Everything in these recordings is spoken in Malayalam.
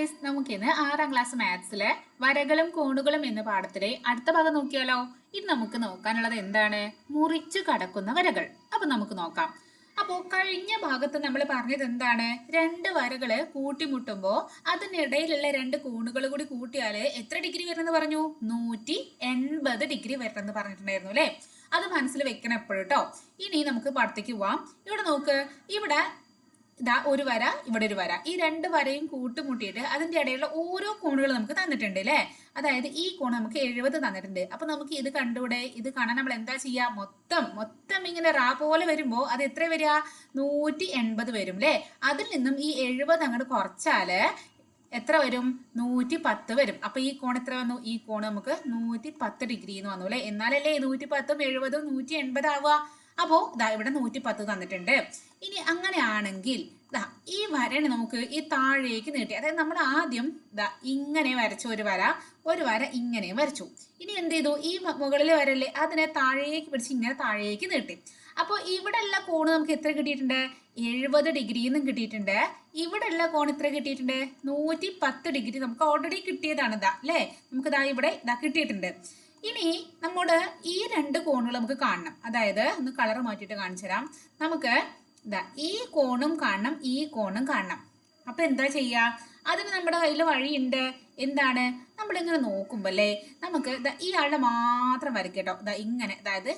ഡിയേഴ്സ് നമുക്കിന്ന് ആറാം ക്ലാസ് മാത്സിലെ വരകളും കോണുകളും എന്ന പാഠത്തിലെ അടുത്ത ഭാഗം നോക്കിയാലോ? ഇത് നമുക്ക് നോക്കാനുള്ളത് എന്താണ്? മുറിച്ചു കടക്കുന്ന വരകൾ. അപ്പൊ നമുക്ക് നോക്കാം. അപ്പോ കഴിഞ്ഞ ഭാഗത്ത് നമ്മൾ പറഞ്ഞത് എന്താണ്? രണ്ട് വരകൾ കൂട്ടിമുട്ടുമ്പോ അതിനിടയിലുള്ള രണ്ട് കോണുകൾ കൂടി കൂട്ടിയാൽ എത്ര ഡിഗ്രി വരണമെന്ന് പറഞ്ഞു? നൂറ്റി എൺപത് ഡിഗ്രി വരണമെന്ന് പറഞ്ഞിട്ടുണ്ടായിരുന്നു അല്ലെ? അത് മനസ്സിൽ വെക്കണം എപ്പോഴും കേട്ടോ ഇനി നമുക്ക് പടത്തേക്ക് പോവാം. ഇവിടെ നോക്ക്. ഇവിടെ ഇതാ ഒരു വര ഇവിടെ ഒരു വര. ഈ രണ്ട് വരയും കൂട്ടുമുട്ടിയിട്ട് അതിന്റെ ഇടയിലുള്ള ഓരോ കോണുകൾ നമുക്ക് തന്നിട്ടുണ്ട് അല്ലേ? അതായത് ഈ കോൺ നമുക്ക് എഴുപത് തന്നിട്ടുണ്ട്. അപ്പൊ നമുക്ക് ഇത് കണ്ടൂടെ ഇത് കാണാൻ നമ്മൾ എന്താ ചെയ്യാ? മൊത്തം മൊത്തം ഇങ്ങനെ റാ പോലെ വരുമ്പോൾ അത് എത്ര വരിക? നൂറ്റി എൺപത് വരും അല്ലേ? അതിൽ നിന്നും ഈ എഴുപത് അങ്ങോട്ട് കുറച്ചാൽ എത്ര വരും? നൂറ്റി പത്ത് വരും. അപ്പൊ ഈ കോൺ എത്ര വന്നു? ഈ കോൺ നമുക്ക് നൂറ്റി പത്ത് ഡിഗ്രി എന്ന് വന്നു അല്ലെ? എന്നാലല്ലേ നൂറ്റി പത്തും എഴുപതും നൂറ്റി എൺപത് ആവുക? അപ്പോ ഇതാ ഇവിടെ നൂറ്റി പത്ത് തന്നിട്ടുണ്ട്. ഇനി അങ്ങനെയാണെങ്കിൽ ദാ ഈ വരനെ നമുക്ക് ഈ താഴേക്ക് നീട്ടി അതായത് നമ്മൾ ആദ്യം ദാ ഇങ്ങനെ വരച്ചു ഒരു വര ഒരു വര ഇങ്ങനെ വരച്ചു. ഇനി എന്ത് ചെയ്തു? ഈ മുകളിൽ വരല്ലേ അതിനെ താഴേക്ക് പിടിച്ച് ഇങ്ങനെ താഴേക്ക് നീട്ടി. അപ്പോൾ ഉള്ള കോണ് നമുക്ക് എത്ര കിട്ടിയിട്ടുണ്ട്? എഴുപത് ഡിഗ്രി എന്നും കിട്ടിയിട്ടുണ്ട്. ഇവിടെ ഉള്ള കോൺ എത്ര കിട്ടിയിട്ടുണ്ട്? നൂറ്റി പത്ത് ഡിഗ്രി നമുക്ക് ഓൾറെഡി കിട്ടിയതാണ് ഇതാ അല്ലേ? നമുക്ക് ഇതാ ഇവിടെ ഇതാ കിട്ടിയിട്ടുണ്ട്. ഇനി നമ്മുടെ ഈ രണ്ട് കോണുകൾ നമുക്ക് കാണണം. അതായത് ഒന്ന് കളർ മാറ്റിയിട്ട് കാണിച്ചു തരാം. നമുക്ക് ഇതാ ഈ കോണും കാണണം ഈ കോണും കാണണം. അപ്പൊ എന്താ ചെയ്യാ? അതിന് നമ്മുടെ കയ്യിൽ വഴിയുണ്ട്. എന്താണ്? നമ്മളിങ്ങനെ നോക്കുമ്പോ അല്ലേ? നമുക്ക് ഈ ആളുടെ മാത്രം വരയ്ക്കട്ടോ ഇങ്ങനെ അതായത്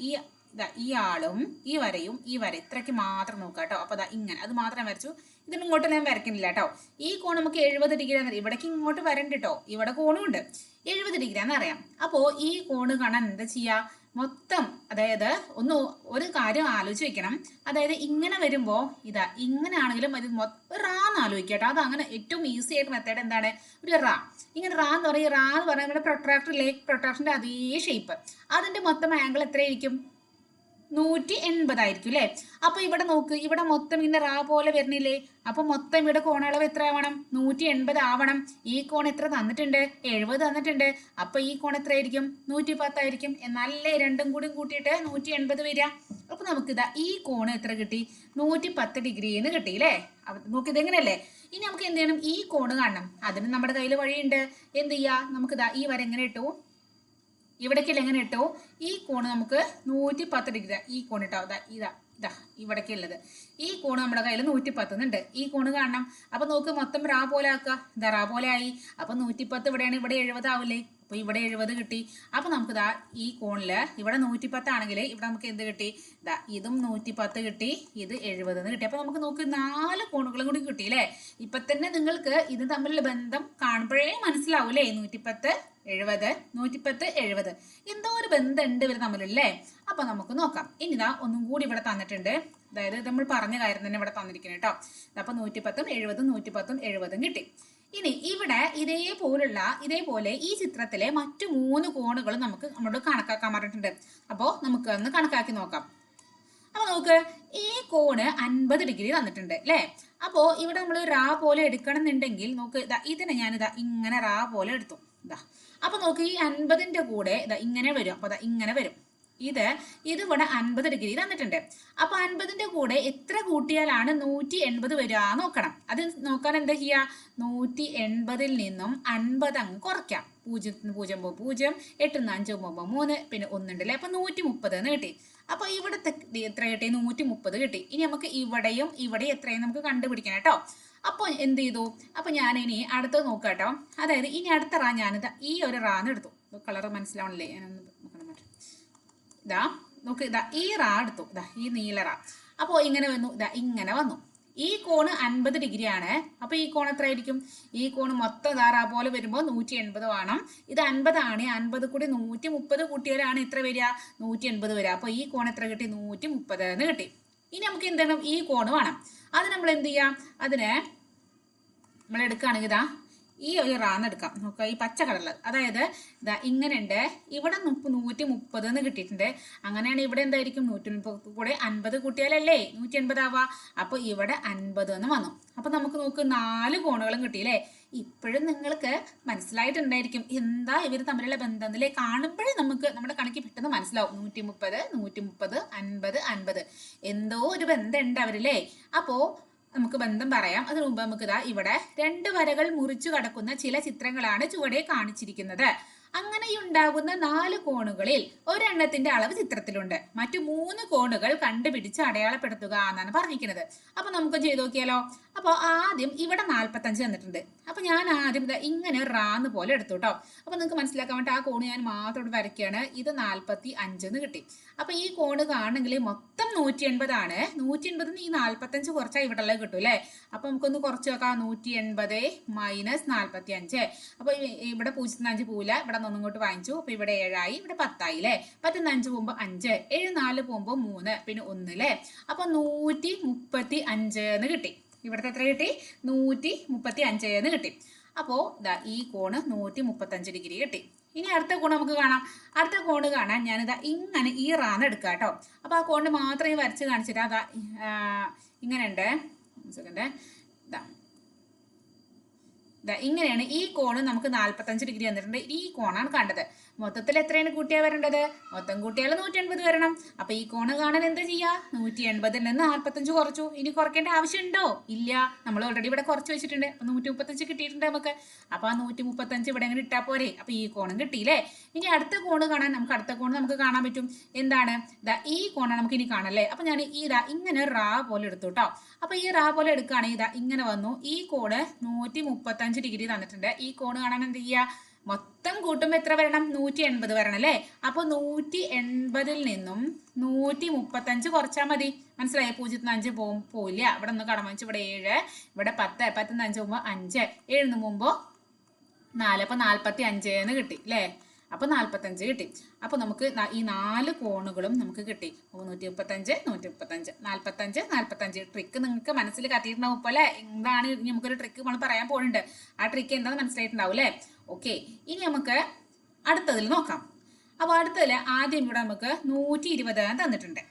ഈ ദാ ഈ ആളും ഈ വരയും ഈ വര ഇത്രയ്ക്ക് മാത്രം നോക്കുക കേട്ടോ. അപ്പൊ അതാ ഇങ്ങനെ. അത് മാത്രം വരച്ചു. ഇതിന് ഇങ്ങോട്ട് ഞാൻ വരയ്ക്കുന്നില്ല കേട്ടോ. ഈ കോൺ നമുക്ക് എഴുപത് ഡിഗ്രി ആണ് ഇവിടേക്ക് ഇങ്ങോട്ട് വരണ്ട കേട്ടോ. ഇവിടെ കോണും ഉണ്ട് എഴുപത് ഡിഗ്രി ആണെന്ന് അറിയാം. അപ്പോ ഈ കോണ് കാണാൻ എന്താ ചെയ്യാ? മൊത്തം അതായത് ഒന്ന് ഒരു കാര്യം ആലോചിച്ച് വെക്കണം. അതായത് ഇങ്ങനെ വരുമ്പോ ഇതാ ഇങ്ങനെ ആണെങ്കിലും അത് മൊത്തം റാ എന്ന് ആലോചിക്കുക അത് അങ്ങനെ ഏറ്റവും ഈസി ആയിട്ട് മെത്തേഡ് എന്താണ്? ഒരു റാ. ഇങ്ങനെ റാ എന്ന് പറയും. റാ എന്ന് പറയുന്നത് നമ്മുടെ പ്രൊട്രാക്ടർ ലേക്ക് പ്രൊട്രാക്ടറിന്റെ അതേ ഷേപ്പ് അതിന്റെ മൊത്തം ആംഗിൾ എത്രയായിരിക്കും? നൂറ്റി എൺപതായിരിക്കും അല്ലേ അപ്പൊ ഇവിടെ നോക്ക് ഇവിടെ മൊത്തം ഇങ്ങനെ റാ പോലെ വരുന്നില്ലേ? അപ്പൊ മൊത്തം ഇവിടെ കോണളവ് എത്ര ആവണം നൂറ്റി എൺപത് ആവണം. ഈ കോൺ എത്ര തന്നിട്ടുണ്ട്? എഴുപത് തന്നിട്ടുണ്ട്. അപ്പൊ ഈ കോൺ എത്ര ആയിരിക്കും നൂറ്റി പത്തായിരിക്കും എന്നാലല്ലേ രണ്ടും കൂടി കൂട്ടിയിട്ട് നൂറ്റി എൺപത് വരിക. അപ്പൊ നമുക്ക് ഇതാ ഈ കോണ് എത്ര കിട്ടി? നൂറ്റി പത്ത് ഡിഗ്രിന്ന് കിട്ടി അല്ലേ നമുക്ക് ഇതെങ്ങനെയല്ലേ? ഇനി നമുക്ക് എന്ത് ചെയ്യണം? ഈ കോണ് കാണണം. അതിന് നമ്മുടെ കയ്യിൽ വഴിയുണ്ട്. എന്ത് ചെയ്യാ? നമുക്കിതാ ഈ വര എങ്ങനെ ഇട്ടു? ഇവിടേക്കല്ല എങ്ങനെ ഇട്ടോ? ഈ കോണ് നമുക്ക് നൂറ്റി പത്ത് ഡിഗ്രി ഈ കോൺ ഇട്ടോ. ഇതാ ഇതാ ഇതാ ഇവിടേക്ക് ഉള്ളത്. ഈ കോണ് നമ്മുടെ കയ്യിൽ നൂറ്റി പത്തുന്നുണ്ട് ഈ കോണ് കാണണം. അപ്പൊ നോക്ക് മൊത്തം റാ പോലെ ആക്കുക. ഇതാ റാ പോലെ ആയി. അപ്പൊ നൂറ്റി പത്ത് ഇവിടെയാണ് ഇവിടെ എഴുപത് ആവില്ലേ? അപ്പൊ ഇവിടെ എഴുപത് കിട്ടി. അപ്പൊ നമുക്ക് ഇതാ ഈ കോണിൽ ഇവിടെ നൂറ്റി പത്താണെങ്കിൽ ഇവിടെ നമുക്ക് എന്ത് കിട്ടി? ഇതാ ഇതും നൂറ്റി പത്ത് കിട്ടി. ഇത് എഴുപത് എന്ന് കിട്ടി. അപ്പൊ നമുക്ക് നോക്ക് നാല് കോണുകളും കൂടി കിട്ടി അല്ലേ? ഇപ്പൊ തന്നെ നിങ്ങൾക്ക് ഇത് തമ്മിലുള്ള ബന്ധം കാണുമ്പോഴേ മനസ്സിലാവൂലേ നൂറ്റി നൂറ്റിപ്പത്ത് എഴുപത് നൂറ്റിപ്പത്ത് എഴുപത്. എന്തോ ഒരു ബന്ധം ഉണ്ട് ഇവർ തമ്മിലല്ലേ? അപ്പൊ നമുക്ക് നോക്കാം. ഇനി ഇതാ ഒന്നും കൂടി ഇവിടെ തന്നിട്ടുണ്ട്. അതായത് നമ്മൾ പറഞ്ഞ കാര്യം തന്നെ ഇവിടെ തന്നിരിക്കുന്നത് കേട്ടോ. അപ്പൊ നൂറ്റിപ്പത്തും എഴുപതും നൂറ്റിപ്പത്തും എഴുപതും കിട്ടി. ഇനി ഇവിടെ ഇതേപോലുള്ള ഇതേപോലെ ഈ ചിത്രത്തിലെ മറ്റു മൂന്ന് കോണുകളും നമുക്ക് നമ്മളോട് കണക്കാക്കാൻ പറഞ്ഞിട്ടുണ്ട്. അപ്പോ നമുക്ക് ഒന്ന് കണക്കാക്കി നോക്കാം. അപ്പൊ നോക്ക് ഈ കോണ് അൻപത് ഡിഗ്രി തന്നിട്ടുണ്ട് അല്ലേ? അപ്പോ ഇവിടെ നമ്മൾ റാ പോലെ എടുക്കണം എന്നുണ്ടെങ്കിൽ നോക്ക് ഇതാ ഇതിനെ ഞാനിതാ ഇങ്ങനെ റാ പോലെ എടുത്തു. ഇതാ അപ്പൊ നോക്ക് ഈ അൻപതിന്റെ കൂടെ ഇതാ ഇങ്ങനെ വരും. അപ്പൊ ഇങ്ങനെ വരും. ഇത് ഇത് ഇവിടെ അൻപത് ഡിഗ്രി തന്നിട്ടുണ്ട്. അപ്പൊ അൻപതിന്റെ കൂടെ എത്ര കൂട്ടിയാലാണ് നൂറ്റി എൺപത് വരിക നോക്കണം. അത് നോക്കാൻ എന്താ ചെയ്യ? നൂറ്റി എൺപതിൽ നിന്നും അൻപത് അങ്ങ് കുറയ്ക്കാം. പൂജ്യത്തിന് പൂജ്യം പോകും പൂജ്യം എട്ടിന്ന് അഞ്ച് പോകുമ്പോൾ മൂന്ന് പിന്നെ ഒന്നുണ്ടല്ലേ? അപ്പൊ നൂറ്റി മുപ്പത് എന്ന് കിട്ടി. അപ്പൊ ഇവിടത്തെ എത്ര കിട്ടി? നൂറ്റി മുപ്പത് കിട്ടി. ഇനി നമുക്ക് ഇവിടെയും ഇവിടെയും എത്രയും നമുക്ക് കണ്ടുപിടിക്കണം കേട്ടോ? അപ്പോൾ എന്ത് ചെയ്തു? അപ്പൊ ഞാൻ ഇനി അടുത്തത് നോക്കാട്ടോ. കേട്ടോ അതായത് ഇനി അടുത്ത റാ ഞാനിത് ഈ ഒരു റാന്ന് എടുത്തു. കളർ മനസ്സിലാവണില്ലേ? ഇതാ നോക്ക് ഇതാ ഈ റാ എടുത്തു. ഇതാ ഈ നീല റാ. അപ്പോൾ ഇങ്ങനെ വന്നു. ഇതാ ഇങ്ങനെ വന്നു. ഈ കോണ് അൻപത് ഡിഗ്രി ആണ് അപ്പൊ ഈ കോൺ എത്ര ആയിരിക്കും ഈ കോണ് മൊത്തം ഇതാ റാ പോലെ വരുമ്പോൾ നൂറ്റി എൺപത് വേണം. ഇത് അൻപതാണ് അൻപത് കൂടി നൂറ്റി മുപ്പത് കൂട്ടിയാലാണ് എത്ര വരിക? നൂറ്റി എൺപത് വരിക. അപ്പൊ ഈ കോൺ എത്ര കിട്ടി? നൂറ്റി മുപ്പത് എന്ന് കിട്ടി. ഇനി നമുക്ക് എന്താണ് ഈ കോണ് വേണം. അത് നമ്മൾ എന്ത് ചെയ്യാം അതിന് നമ്മൾ എടുക്കുകയാണെങ്കിൽ ഇതാ ഈ ഒരു റാന്ന് എടുക്കാം. നോക്കുക ഈ പച്ച കളറിൽ അതായത് ഇതാ ഇങ്ങനെ ഉണ്ട് ഇവിടെ മുപ്പ് നൂറ്റി മുപ്പത് എന്ന് കിട്ടിയിട്ടുണ്ട്. അങ്ങനെയാണ് ഇവിടെ എന്തായിരിക്കും? നൂറ്റി മുപ്പത് കൂടെ അൻപത് കൂട്ടിയാലല്ലേ? നൂറ്റി എൺപത് ആവാ. അപ്പൊ ഇവിടെ അൻപത് എന്ന് വന്നു. അപ്പൊ നമുക്ക് നോക്ക് നാല് കോണുകളും കിട്ടിയില്ലേ? ഇപ്പോഴും നിങ്ങൾക്ക് മനസ്സിലായിട്ടുണ്ടായിരിക്കും. എന്താ ഇവർ തമ്മിലുള്ള ബന്ധം? എന്നല്ലേ കാണുമ്പോഴേ നമുക്ക് നമ്മുടെ കണക്ക് പെട്ടെന്ന് മനസ്സിലാവും. നൂറ്റി മുപ്പത് നൂറ്റി മുപ്പത് അൻപത് അൻപത്. എന്തോ ഒരു ബന്ധം ഉണ്ട് അവരില്ലേ അപ്പോ നമുക്ക് ബന്ധം പറയാം. അതിനു മുമ്പ് നമുക്ക് ഇതാ ഇവിടെ രണ്ട് വരകൾ മുറിച്ചു കടക്കുന്ന ചില ചിത്രങ്ങളാണ് ചുവടെ കാണിച്ചിരിക്കുന്നത്. അങ്ങനെയുണ്ടാകുന്ന നാല് കോണുകളിൽ ഒരെണ്ണത്തിന്റെ അളവ് ചിത്രത്തിലുണ്ട്. മറ്റു മൂന്ന് കോണുകൾ കണ്ടുപിടിച്ച് അടയാളപ്പെടുത്തുക എന്നാണ് പറഞ്ഞിരിക്കുന്നത്. അപ്പൊ നമുക്ക് ചെയ്ത് നോക്കിയാലോ? അപ്പൊ ആദ്യം ഇവിടെ നാൽപ്പത്തഞ്ച് തന്നിട്ടുണ്ട്. അപ്പൊ ഞാൻ ആദ്യം ഇങ്ങനെ റാന്ന് പോലെ എടുത്തു കേട്ടോ അപ്പൊ നിങ്ങൾക്ക് മനസ്സിലാക്കാൻ വേണ്ടി ആ കോണ് ഞാൻ മാത്രം വരയ്ക്കുകയാണ്. ഇത് നാൽപ്പത്തി അഞ്ചെന്ന് കിട്ടി. അപ്പൊ ഈ കോണ് കാണണമെങ്കിൽ മൊത്തം നൂറ്റി എൺപതാണ് നൂറ്റി എൺപതിന് ഈ നാൽപ്പത്തഞ്ച് കുറച്ചാൽ ഇവിടെ ഉള്ളത് കിട്ടും അല്ലേ അപ്പൊ നമുക്കൊന്ന് കുറച്ച് നോക്കാം. നൂറ്റി എൺപത് മൈനസ് നാൽപ്പത്തി അഞ്ച് അപ്പൊ ഇ- ഇവിടെ പൂജ്യത്തിന് അഞ്ച് പൂല ഇവിടെ നിന്ന് ഇങ്ങോട്ട് വാങ്ങിച്ചു. അപ്പൊ ഇവിടെ ഏഴായി. ഇവിടെ പത്തായി അല്ലേ പത്തിന് അഞ്ച് പോകുമ്പോ അഞ്ച്. ഏഴ് നാല് പോകുമ്പോ മൂന്ന്. പിന്നെ ഒന്ന് അല്ലേ അപ്പൊ നൂറ്റി മുപ്പത്തി അഞ്ച് എന്ന് കിട്ടി. ഇവിടുത്തെ എത്ര കിട്ടി? നൂറ്റി മുപ്പത്തി അഞ്ച് എന്ന് കിട്ടി. അപ്പോൾ ഇതാ ഈ കോണ് നൂറ്റി മുപ്പത്തഞ്ച് ഡിഗ്രി കിട്ടി. ഇനി അടുത്ത കോൺ നമുക്ക് കാണാം. അടുത്ത കോണ് കാണാൻ ഞാനിതാ ഇങ്ങനെ ഈ റാന്ന് എടുക്കാം കേട്ടോ അപ്പൊ ആ കോണ് മാത്രം ഈ വരച്ച് കാണിച്ചിട്ട് അതാ ഇങ്ങനെയുണ്ട്. ഇതാ ഇങ്ങനെയാണ് ഈ കോണ് നമുക്ക് നാല്പത്തഞ്ച് ഡിഗ്രി വന്നിട്ടുണ്ട്. ഈ കോണാണ് കണ്ടത്. മൊത്തത്തിൽ എത്രയാണ് കൂട്ടിയാൽ വരേണ്ടത്? മൊത്തം കൂട്ടിയാൽ നൂറ്റി എൺപത് വരണം. അപ്പൊ ഈ കോണ് കാണാൻ എന്താ ചെയ്യാ? നൂറ്റി എൺപതിൽ നിന്ന് നാൽപ്പത്തഞ്ച് കുറച്ചു. ഇനി കുറയ്ക്കേണ്ട ആവശ്യമുണ്ടോ? ഇല്ല. നമ്മൾ ഓൾറെഡി ഇവിടെ കുറച്ച് വെച്ചിട്ടുണ്ട്. അപ്പൊ നൂറ്റി മുപ്പത്തഞ്ച് കിട്ടിയിട്ടുണ്ട് നമുക്ക്. അപ്പൊ ആ നൂറ്റി മുപ്പത്തഞ്ച് ഇവിടെ അങ്ങനെ ഇട്ടാ പോരെ. അപ്പൊ ഈ കോണും കിട്ടിയില്ലേ? ഇനി അടുത്ത കോണ് കാണാൻ നമുക്ക് അടുത്ത കോണ് നമുക്ക് കാണാൻ പറ്റും. എന്താണ്? ദാ ഈ കോണാണ് നമുക്ക് ഇനി കാണല്ലേ അപ്പൊ ഞാൻ ഈ ദാ ഇങ്ങനെ റാ പോലെ എടുത്തു കേട്ടോ. അപ്പൊ ഈ റാ പോലെ എടുക്കുകയാണെങ്കിൽ ഇതാ ഇങ്ങനെ വന്നു. ഈ കോണ് നൂറ്റി മുപ്പത്തഞ്ച് ഡിഗ്രി തന്നിട്ടുണ്ട്. ഈ കോണ് കാണാൻ എന്ത് ചെയ്യുക മൊത്തം കൂട്ടുമ്പോൾ എത്ര വരണം? നൂറ്റി എൺപത് വരണം അല്ലേ? അപ്പൊ നൂറ്റി എൺപതിൽ നിന്നും നൂറ്റി മുപ്പത്തഞ്ച് കുറച്ചാൽ മതി. മനസ്സിലായി? പൂജ്യത്തിന് അഞ്ച് പോകും പോയില്ല ഇവിടെ ഒന്ന് കടം വാങ്ങിച്ചു ഇവിടെ ഏഴ് ഇവിടെ പത്ത് പത്തിന് അഞ്ച് പോകുമ്പോൾ അഞ്ച്. ഏഴിന് മുമ്പോ നാല്. അപ്പൊ നാല്പത്തി അഞ്ച് എന്ന് കിട്ടി അല്ലേ? അപ്പൊ നാല്പത്തഞ്ച് കിട്ടി. അപ്പൊ നമുക്ക് ഈ നാല് കോണുകളും നമുക്ക് കിട്ടി. നൂറ്റി മുപ്പത്തഞ്ച് നൂറ്റി മുപ്പത്തഞ്ച് നാല്പത്തഞ്ച്. നാല്പത്തഞ്ച് ട്രിക്ക് നിങ്ങൾക്ക് മനസ്സിൽ കത്തിയിട്ടുണ്ടാവും പോലെ. എന്താണ് നമുക്കൊരു ട്രിക്ക് നമ്മൾ പറയാൻ പോകുന്നുണ്ട് ആ ട്രിക്ക് എന്താണെന്ന് മനസ്സിലായിട്ടുണ്ടാവും അല്ലേ? ഓക്കെ ഇനി നമുക്ക് അടുത്തതിൽ നോക്കാം. അപ്പോൾ അടുത്തതിൽ ആദ്യം ഇവിടെ നമുക്ക് നൂറ്റി ഇരുപത് തന്നിട്ടുണ്ട്.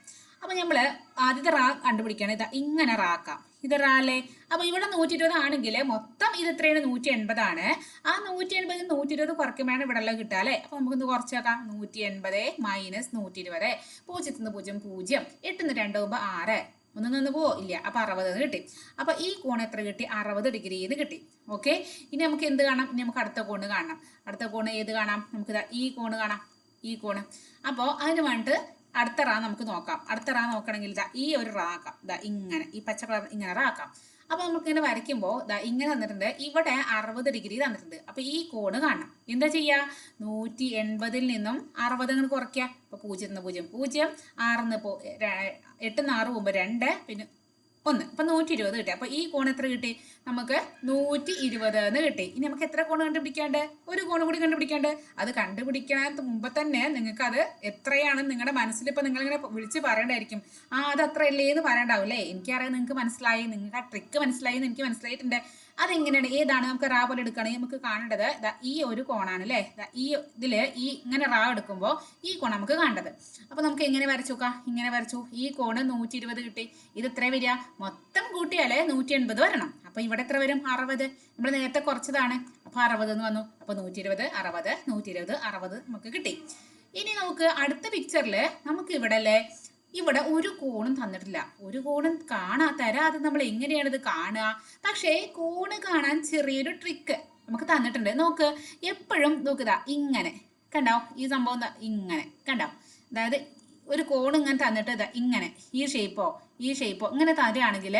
അപ്പോൾ നമ്മൾ ആദ്യത്തെ റാ കണ്ടുപിടിക്കണം ഇതാ ഇങ്ങനെ റാക്കാം. ഇത് റാ അല്ലേ? അപ്പൊ ഇവിടെ നൂറ്റി ഇരുപത് ആണെങ്കിൽ മൊത്തം ഇത് എത്രയാണ്? നൂറ്റി എൺപതാണ് ആ നൂറ്റി എൺപത് നൂറ്റി ഇരുപത് കുറയ്ക്കുമ്പോഴാണ് ഇവിടെ എല്ലാം കിട്ടുക അല്ലേ? അപ്പൊ നമുക്കൊന്ന് കുറച്ചേക്കാം നൂറ്റി എൺപത് മൈനസ് നൂറ്റി ഇരുപത് പൂജ്യത്തിൽ പൂജ്യം പൂജ്യം. എട്ടിന്ന് രണ്ട് പോകുമ്പോൾ ആറ്. ഒന്ന് നിന്ന് പോവോ ഇല്ല അപ്പൊ അറുപത് എന്ന് കിട്ടി. അപ്പൊ ഈ കോൺ എത്ര കിട്ടി? അറുപത് ഡിഗ്രി എന്ന് കിട്ടി. ഓക്കെ? ഇനി നമുക്ക് എന്ത് കാണാം? ഇനി നമുക്ക് അടുത്ത കോണ്. കാണണം അടുത്ത കോണ് ഏത് കാണാം? നമുക്ക് ഈ കോണ് കാണാം. ഈ കോണ് അപ്പോൾ അതിന് വേണ്ടിട്ട് അടുത്ത റാ നമുക്ക് നോക്കാം. അടുത്ത റാ നോക്കണമെങ്കിൽ ഇതാ ഈ ഒരു റാ ആക്കാം. ഇതാ ഇങ്ങനെ. ഈ പച്ച കളർ ഇങ്ങനെ റാ ആക്കാം. അപ്പൊ നമുക്ക് ഇങ്ങനെ വരയ്ക്കുമ്പോൾ ഇങ്ങനെ തന്നിട്ടുണ്ട്. ഇവിടെ അറുപത് ഡിഗ്രി തന്നിട്ടുണ്ട്. അപ്പൊ ഈ കോണ് കാണണം. എന്താ ചെയ്യാ? നൂറ്റി എൺപതിൽ നിന്നും അറുപത് അങ്ങനെ കുറയ്ക്കുക. അപ്പൊ പൂജ്യത്തിന് പൂജ്യം. പൂജ്യം ആറിന്ന് എട്ടിന്ന് ആറ് പോകുമ്പോൾ രണ്ട് പിന്നെ ഒന്ന്. അപ്പൊ നൂറ്റി ഇരുപത് കിട്ടി. അപ്പോൾ ഈ കോൺ എത്ര കിട്ടി? നമുക്ക് നൂറ്റി ഇരുപത് എന്ന് കിട്ടി. ഇനി നമുക്ക് എത്ര കോൺ കണ്ടുപിടിക്കാണ്ട്? ഒരു കോൺ കൂടി കണ്ടുപിടിക്കാണ്ട്. അത് കണ്ടുപിടിക്കാൻ മുമ്പ് തന്നെ നിങ്ങൾക്ക് അത് എത്രയാണ് നിങ്ങളുടെ മനസ്സിൽ ഇപ്പൊ നിങ്ങൾ ഇങ്ങനെ വിളിച്ച് പറയണ്ടായിരിക്കും. ആ അത് അത്രയല്ലേ എന്ന് പറയണ്ടാവും അല്ലേ? എനിക്കറിയാം നിങ്ങൾക്ക് മനസ്സിലായി. നിങ്ങൾക്ക് ആ ട്രിക്ക് മനസ്സിലായി എന്ന് എനിക്ക് മനസ്സിലായിട്ടുണ്ട്. അതെങ്ങനെയാണ്? ഏതാണ് നമുക്ക് റാ പോലെ എടുക്കുകയാണെങ്കിൽ നമുക്ക് കാണേണ്ടത് ഈ ഒരു കോണാണ് അല്ലേ? ഈ ഇതിൽ ഈ ഇങ്ങനെ റാ എടുക്കുമ്പോൾ ഈ കോൺ നമുക്ക് കാണേണ്ടത്. അപ്പോൾ നമുക്ക് എങ്ങനെ വരച്ചു നോക്കാം? ഇങ്ങനെ വരച്ചു. ഈ കോണ് നൂറ്റി ഇരുപത് കിട്ടി. ഇത് എത്ര വരിക? മൊത്തം കൂട്ടിയാലേ നൂറ്റി എൺപത് വരണം. അപ്പോൾ ഇവിടെ എത്ര വരും? അറുപത്. നമ്മൾ നേരത്തെ കുറച്ചതാണ്. അപ്പൊ അറുപത് എന്ന് വന്നു. അപ്പോൾ നൂറ്റി ഇരുപത് അറുപത് നൂറ്റി ഇരുപത് അറുപത് നമുക്ക് കിട്ടി. ഇനി നമുക്ക് അടുത്ത പിക്ചറിൽ നമുക്ക് ഇവിടെ അല്ലേ ഇവിടെ ഒരു കോണും തന്നിട്ടില്ല. ഒരു കോണും കാണാ തരാതെ നമ്മൾ എങ്ങനെയാണ് ഇത് കാണുക? പക്ഷേ കോണ് കാണാൻ ചെറിയൊരു ട്രിക്ക് നമുക്ക് തന്നിട്ടുണ്ട്. നോക്ക് എപ്പോഴും നോക്കുതാ ഇങ്ങനെ. കണ്ടോ? ഈ സംഭവം ഇങ്ങനെ. കണ്ടോ? അതായത് ഒരു കോൺ ഇങ്ങനെ തന്നിട്ട് ഇതാ ഇങ്ങനെ. ഈ ഷേപ്പോ ഈ ഷേപ്പ് ഇങ്ങനെ തരുകയാണെങ്കിൽ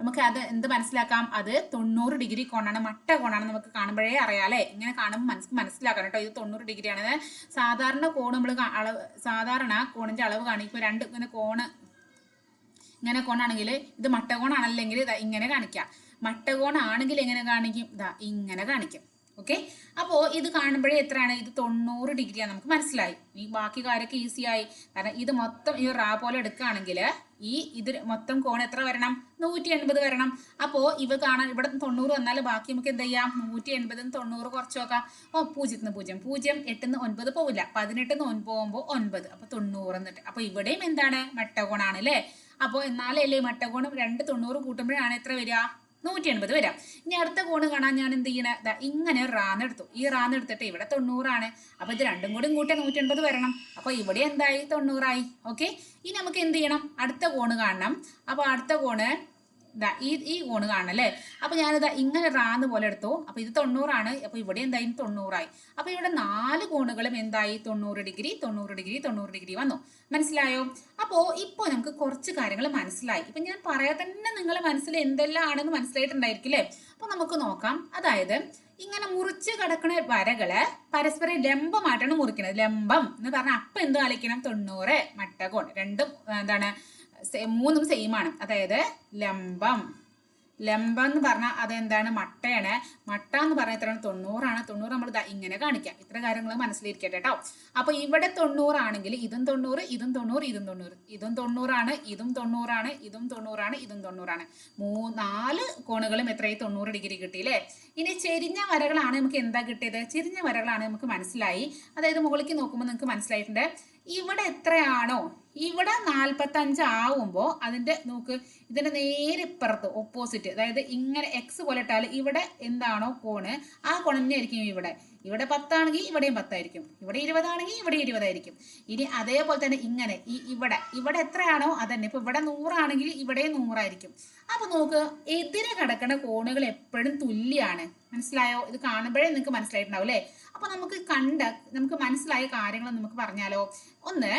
നമുക്ക് അത് എന്ത് മനസ്സിലാക്കാം? അത് തൊണ്ണൂറ് ഡിഗ്രി കോണാണ് മട്ട കോണാണ് നമുക്ക് കാണുമ്പോഴേ അറിയാലേ. ഇങ്ങനെ കാണുമ്പോൾ മനസ്സ് മനസ്സിലാക്കണം കേട്ടോ. ഇത് തൊണ്ണൂറ് ഡിഗ്രിയാണ് സാധാരണ കോൺ നമ്മൾ അളവ് സാധാരണ കോണിന്റെ അളവ് കാണിക്കുമ്പോൾ രണ്ട് ഇങ്ങനെ കോണ് ഇങ്ങനെ കോണാണെങ്കിൽ ഇത് മട്ടകോണാണല്ലെങ്കിൽ ഇതാ ഇങ്ങനെ കാണിക്കാം. മട്ട കോണാണെങ്കിൽ എങ്ങനെ കാണിക്കും? ഇതാ ഇങ്ങനെ കാണിക്കും. ഓക്കെ അപ്പോൾ ഇത് കാണുമ്പോഴേ എത്രയാണ്? ഇത് തൊണ്ണൂറ് ഡിഗ്രിയാണ് നമുക്ക് മനസ്സിലായി. ഈ ബാക്കി കാര്യമൊക്കെ ഈസി ആയി. കാരണം ഇത് മൊത്തം ഈ റാ പോലെ എടുക്കുകയാണെങ്കിൽ ഈ ഇത് മൊത്തം കോൺ എത്ര വരണം? നൂറ്റി എൺപത് വരണം. അപ്പോൾ ഇവ കാണാൻ ഇവിടെ തൊണ്ണൂറ് വന്നാൽ ബാക്കി നമുക്ക് എന്ത് ചെയ്യാം? നൂറ്റി എൺപതിന് തൊണ്ണൂറ് കുറച്ച് നോക്കാം ഓ പൂജ്യത്തിന് പൂജ്യം. പൂജ്യം എട്ടിന്ന് ഒൻപത് പോവില്ല. പതിനെട്ടിന്ന് ഒൻപത് പോകുമ്പോൾ ഒൻപത്. അപ്പോൾ തൊണ്ണൂറ് എന്നിട്ട്. അപ്പോൾ ഇവിടെയും എന്താണ്? മട്ടകോണാണ് അല്ലേ? അപ്പോൾ എന്നാലല്ലേ മട്ടകോണം രണ്ട് തൊണ്ണൂറ് കൂട്ടുമ്പോഴാണ് എത്ര വരിക? നൂറ്റി എൺപത് വരാം. ഇനി അടുത്ത കോണ് കാണാൻ ഞാൻ എന്ത് ചെയ്യണേ? ഇങ്ങനെ റാന്ന് എടുത്തു. ഈ റാന്ന് എടുത്തിട്ട് ഇവിടെ തൊണ്ണൂറാണ്. അപ്പൊ ഇത് രണ്ടും കൂടി കൂട്ടി നൂറ്റി എൺപത് വരണം. അപ്പൊ ഇവിടെ എന്തായി? തൊണ്ണൂറായി. ഓക്കെ? ഇനി നമുക്ക് എന്ത് ചെയ്യണം? അടുത്ത കോണ് കാണണം. അപ്പൊ അടുത്ത കോണ് ഇതാ ഈ ഈ കാണണം അല്ലേ അപ്പൊ ഞാനിതാ ഇങ്ങനെ റാന്ന് പോലെ എടുത്തു. അപ്പൊ ഇത് തൊണ്ണൂറാണ്. അപ്പൊ ഇവിടെ എന്തായി? തൊണ്ണൂറായി. അപ്പൊ ഇവിടെ നാല് കോണുകളും എന്തായി? തൊണ്ണൂറ് ഡിഗ്രി തൊണ്ണൂറ് ഡിഗ്രി തൊണ്ണൂറ് ഡിഗ്രി വന്നു. മനസ്സിലായോ? അപ്പോ ഇപ്പോ നമുക്ക് കുറച്ച് കാര്യങ്ങൾ മനസ്സിലായി. ഇപ്പൊ ഞാൻ പറയാൻ തന്നെ നിങ്ങളെ മനസ്സിൽ എന്തെല്ലാം ആണെന്ന് അല്ലേ അപ്പൊ നമുക്ക് നോക്കാം. അതായത് ഇങ്ങനെ മുറിച്ച് കിടക്കുന്ന വരകൾ പരസ്പരം ലംബമായിട്ടാണ് മുറിക്കുന്നത് ലംബം എന്ന് പറഞ്ഞാൽ അപ്പൊ എന്ത് കളിക്കണം തൊണ്ണൂറ് മട്ടകോൺ. രണ്ടും എന്താണ് മൂന്നും സെയിം ആണ്. അതായത് ലംബം. ലംബം എന്ന് പറഞ്ഞാൽ അതെന്താണ്? മട്ടയാണ്. മട്ട എന്ന് പറഞ്ഞാൽ എത്രയാണ്? തൊണ്ണൂറാണ്. തൊണ്ണൂറ് നമ്മൾ ഇങ്ങനെ കാണിക്കാം. ഇത്ര കാര്യങ്ങൾ മനസ്സിലിരിക്കട്ടെ കേട്ടോ അപ്പൊ ഇവിടെ തൊണ്ണൂറാണെങ്കിൽ ഇതും തൊണ്ണൂറ് ഇതും തൊണ്ണൂറ് ഇതും തൊണ്ണൂറ്. ഇതും തൊണ്ണൂറാണ് ഇതും തൊണ്ണൂറാണ് ഇതും തൊണ്ണൂറാണ് ഇതും തൊണ്ണൂറാണ്. മൂ നാല് കോണുകളും എത്രയായി? തൊണ്ണൂറ് ഡിഗ്രി കിട്ടിയില്ലേ ഇനി ചെരിഞ്ഞ വരകളാണ് നമുക്ക് എന്താ കിട്ടിയത്? ചെരിഞ്ഞ വരകളാണ് നമുക്ക് മനസ്സിലായി. അതായത് മുകളിലേക്ക് നോക്കുമ്പോൾ നിങ്ങൾക്ക് മനസ്സിലായിട്ടുണ്ട്. ഇവിടെ എത്രയാണോ? ഇവിടെ നാൽപ്പത്തി അഞ്ച് ആവുമ്പോൾ അതിന്റെ നോക്ക് ഇതിന്റെ നേരെ ഇപ്പുറത്ത് ഓപ്പോസിറ്റ് അതായത് ഇങ്ങനെ എക്സ് പോലെ ഇട്ടാൽ ഇവിടെ എന്താണോ കോണ് ആ കോൺ തന്നെ ആയിരിക്കും ഇവിടെ. ഇവിടെ പത്താണെങ്കിൽ ഇവിടെയും പത്തായിരിക്കും. ഇവിടെ ഇരുപതാണെങ്കിൽ ഇവിടെ ഇരുപതായിരിക്കും. ഇനി അതേപോലെ തന്നെ ഇങ്ങനെ ഈ ഇവിടെ ഇവിടെ എത്രയാണോ അതന്നെ. ഇപ്പൊ ഇവിടെ നൂറാണെങ്കിൽ ഇവിടെ നൂറായിരിക്കും. അപ്പൊ നോക്ക് എതിരെ കിടക്കുന്ന കോണുകൾ എപ്പോഴും തുല്യാണ്. മനസ്സിലായോ? ഇത് കാണുമ്പോഴേ നിങ്ങൾക്ക് മനസ്സിലായിട്ടുണ്ടാവും അല്ലേ? അപ്പൊ നമുക്ക് കണ്ട നമുക്ക് മനസ്സിലായ കാര്യങ്ങൾ നമുക്ക് പറഞ്ഞാലോ? ഒന്ന്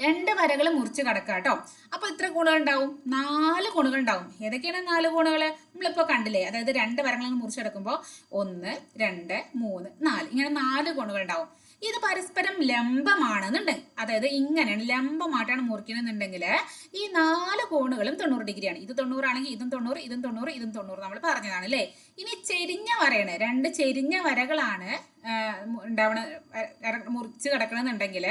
രണ്ട് വരകൾ മുറിച്ച് കടക്കുക കേട്ടോ അപ്പൊ എത്ര കോണുകൾ ഉണ്ടാവും? നാല് കോണുകൾ ഉണ്ടാവും. ഏതൊക്കെയാണ് നാല് കോണുകൾ നമ്മളിപ്പോ കണ്ടില്ലേ? അതായത് രണ്ട് വരങ്ങൾ മുറിച്ചെടുക്കുമ്പോൾ ഒന്ന് രണ്ട് മൂന്ന് നാല്. ഇങ്ങനെ നാല് കോണുകൾ ഉണ്ടാവും. ഇത് പരസ്പരം ലംബമാണെന്നുണ്ടെങ്കിൽ അതായത് ഇങ്ങനെയാണ് ലംബമായിട്ടാണ് മുറിക്കണമെന്നുണ്ടെങ്കിൽ ഈ നാല് കോണുകളും തൊണ്ണൂറ് ഡിഗ്രിയാണ്. ഇത് തൊണ്ണൂറാണെങ്കിൽ ഇതും തൊണ്ണൂറ് ഇതും തൊണ്ണൂറ് ഇതും തൊണ്ണൂറ് നമ്മൾ പറഞ്ഞതാണ് അല്ലേ? ഇനി ചെരിഞ്ഞ വരയാണ്. രണ്ട് ചെരിഞ്ഞ വരകളാണ് ഉണ്ടാവണ മുറിച്ച് കിടക്കണമെന്നുണ്ടെങ്കിൽ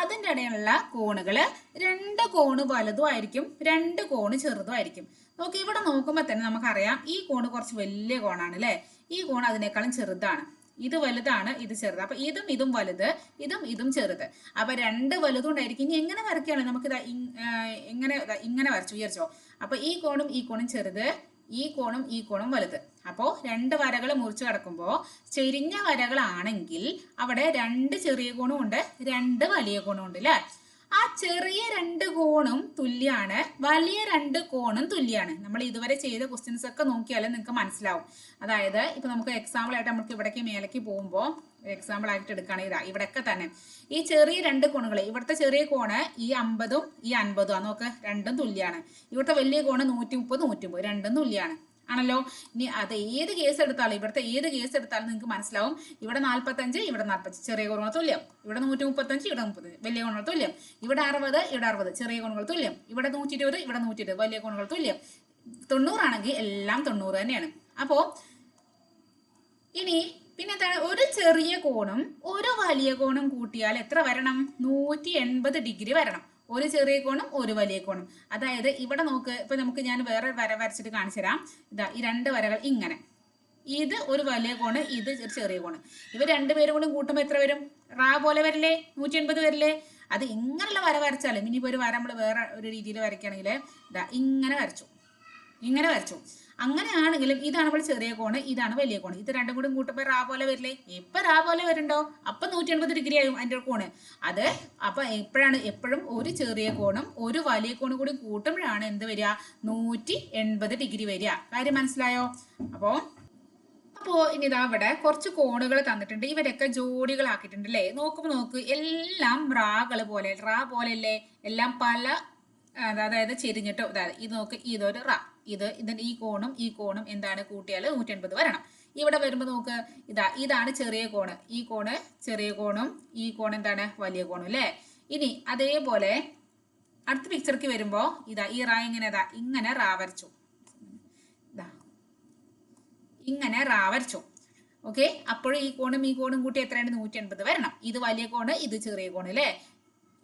അതിന്റെ ഇടയിലുള്ള കോണുകൾ രണ്ട് കോണ് വലുതും ആയിരിക്കും രണ്ട് കോണ് ചെറുതും ആയിരിക്കും. നോക്കി ഇവിടെ നോക്കുമ്പോൾ തന്നെ നമുക്കറിയാം ഈ കോണ് കുറച്ച് വലിയ കോണാണ് അല്ലേ? ഈ കോൺ അതിനേക്കാളും ചെറുതാണ്. ഇത് വലുതാണ് ഇത് ചെറുത്. അപ്പൊ ഇതും ഇതും വലുത് ഇതും ഇതും ചെറുത്. അപ്പൊ രണ്ട് വലുതുകൊണ്ടായിരിക്കും ഇനി എങ്ങനെ വരയ്ക്കുകയാണ്? നമുക്ക് ഇതാ ഇങ്- എങ്ങനെ ദാ ഇങ്ങനെ വരച്ചു വിചാരിച്ചോ? അപ്പൊ ഈ കോണും ഈ കോണും ചെറുത് ഈ കോണും ഈ കോണും വലുത്. അപ്പോ രണ്ട് വരകൾ മുറിച്ചു കിടക്കുമ്പോ ചെരിഞ്ഞ വരകളാണെങ്കിൽ അവിടെ രണ്ട് ചെറിയ കോണും ഉണ്ട് രണ്ട് വലിയ കോണും ഉണ്ട് അല്ലേ ആ ചെറിയ രണ്ട് കോണും തുല്യാണ്. വലിയ രണ്ട് കോണും തുല്യാണ്. നമ്മൾ ഇതുവരെ ചെയ്ത ക്വസ്റ്റ്യൻസ് ഒക്കെ നോക്കിയാൽ നിങ്ങൾക്ക് മനസ്സിലാവും. അതായത് ഇപ്പൊ നമുക്ക് എക്സാമ്പിൾ ആയിട്ട് നമുക്ക് ഇവിടേക്ക് മേലേക്ക് പോകുമ്പോൾ എക്സാമ്പിൾ ആയിട്ട് എടുക്കുകയാണെങ്കിൽ ഇതാ ഇവിടെയൊക്കെ തന്നെ. ഈ ചെറിയ രണ്ട് കോണുകൾ ഇവിടുത്തെ ചെറിയ കോണ് ഈ അമ്പതും ഈ അൻപതും ആ നോക്ക് രണ്ടും തുല്യാണ്. ഇവിടുത്തെ വലിയ കോണ് നൂറ്റി മുപ്പത് നൂറ്റി മുപ്പത് രണ്ടും തുല്യാണ്. ആണല്ലോ? ഇനി അത് ഏത് കേസ് എടുത്താലും ഇവിടുത്തെ ഏത് കേസ് എടുത്താലും നിങ്ങൾക്ക് മനസ്സിലാവും. ഇവിടെ നാൽപ്പത്തഞ്ച് ഇവിടെ നാൽപ്പത്തി ചെറിയ കോണുകൾ തുല്യം. ഇവിടെ നൂറ്റി മുപ്പത്തഞ്ച് ഇവിടെ മുപ്പത്തഞ്ച്. വലിയ കോണുകൾ തുല്യം. ഇവിടെ അറുപത് ഇവിടെ അറുപത്. ചെറിയ കോണുകൾ തുല്യം. ഇവിടെ നൂറ്റി ഇരുപത് ഇവിടെ നൂറ്റി ഇരുപത്. വലിയ കോണുകൾ തുല്യം. തൊണ്ണൂറാണെങ്കിൽ എല്ലാം തൊണ്ണൂറ് തന്നെയാണ്. അപ്പോ ഇനി പിന്നെ എന്താണ് ഒരു ചെറിയ കോണും ഒരു വലിയ കോണും കൂട്ടിയാൽ എത്ര വരണം? നൂറ്റി ഡിഗ്രി വരണം. ഒരു ചെറിയ കോണും ഒരു വലിയ കോണും. അതായത് ഇവിടെ നോക്ക് ഇപ്പൊ നമുക്ക് ഞാൻ വേറെ വര വരച്ചിട്ട് കാണിച്ചു തരാം. ഇതാ ഈ രണ്ട് വരകൾ ഇങ്ങനെ. ഇത് ഒരു വലിയ കോണ് ഇത് ഒരു ചെറിയ കോണ്. ഇവർ രണ്ടുപേരും കൂടി കൂട്ടുമ്പോൾ എത്ര വരും? റാ പോലെ വരില്ലേ? നൂറ്റി എൺപത് വരില്ലേ? അത് ഇങ്ങനെയുള്ള വര വരച്ചാലും ഇനിയിപ്പോ ഒരു വര നമ്മൾ വേറെ ഒരു രീതിയിൽ വരയ്ക്കുകയാണെങ്കിൽ ഇതാ ഇങ്ങനെ വരച്ചു. ഇങ്ങനെ വരച്ചു. അങ്ങനെയാണെങ്കിലും ഇതാണ് ഇപ്പോൾ ചെറിയ കോണ് ഇതാണ് വലിയ കോണ്. ഇത് രണ്ടും കൂടി കൂട്ടുമ്പോൾ റാ പോലെ വരില്ലേ? ഇപ്പൊ റാ പോലെ വരുന്നുണ്ടോ? അപ്പൊ നൂറ്റി എൺപത് ഡിഗ്രി ആയും അതിന്റെ കോണ്. അത് അപ്പൊ എപ്പോഴാണ്? എപ്പോഴും ഒരു ചെറിയ കോണും ഒരു വലിയ കോണും കൂടി കൂട്ടുമ്പോഴാണ് എന്ത് വരിക? നൂറ്റി എൺപത് ഡിഗ്രി വരിക. കാര്യം മനസ്സിലായോ? അപ്പോൾ അപ്പോൾ ഇനി ഇതാ ഇവിടെ കുറച്ച് കോണുകൾ തന്നിട്ടുണ്ട്. ഇവരൊക്കെ ജോഡികളാക്കിയിട്ടുണ്ട് അല്ലേ നോക്കുമ്പോ നോക്ക് എല്ലാം റാകൾ പോലെ റാ പോലെയല്ലേ? എല്ലാം പല അതായത് ചെരിഞ്ഞിട്ടോ അതായത് ഇത് നോക്ക് ഇതൊരു റാ. ഇത് ഇതിന്റെ ഈ കോണും ഈ കോണും എന്താണ് കൂട്ടിയാൽ നൂറ്റി എൺപത് വരണം. ഇവിടെ വരുമ്പോൾ നോക്ക് ഇതാ ഇതാണ് ചെറിയ കോണ്. ഈ കോണ് ചെറിയ കോണും ഈ കോൺ എന്താണ്? വലിയ കോണും അല്ലേ? ഇനി അതേപോലെ അടുത്ത പിക്ചർക്ക് വരുമ്പോ ഇതാ ഈ റാ ഇങ്ങനെ ഇതാ ഇങ്ങനെ റാ വരച്ചു. ഇതാ ഇങ്ങനെ റാ വരച്ചു. ഓക്കെ? അപ്പോഴും ഈ കോണും ഈ കോണും കൂട്ടി എത്രയാണ്? നൂറ്റി എൺപത് വരണം. ഇത് വലിയ കോണ് ഇത് ചെറിയ കോണ് അല്ലേ?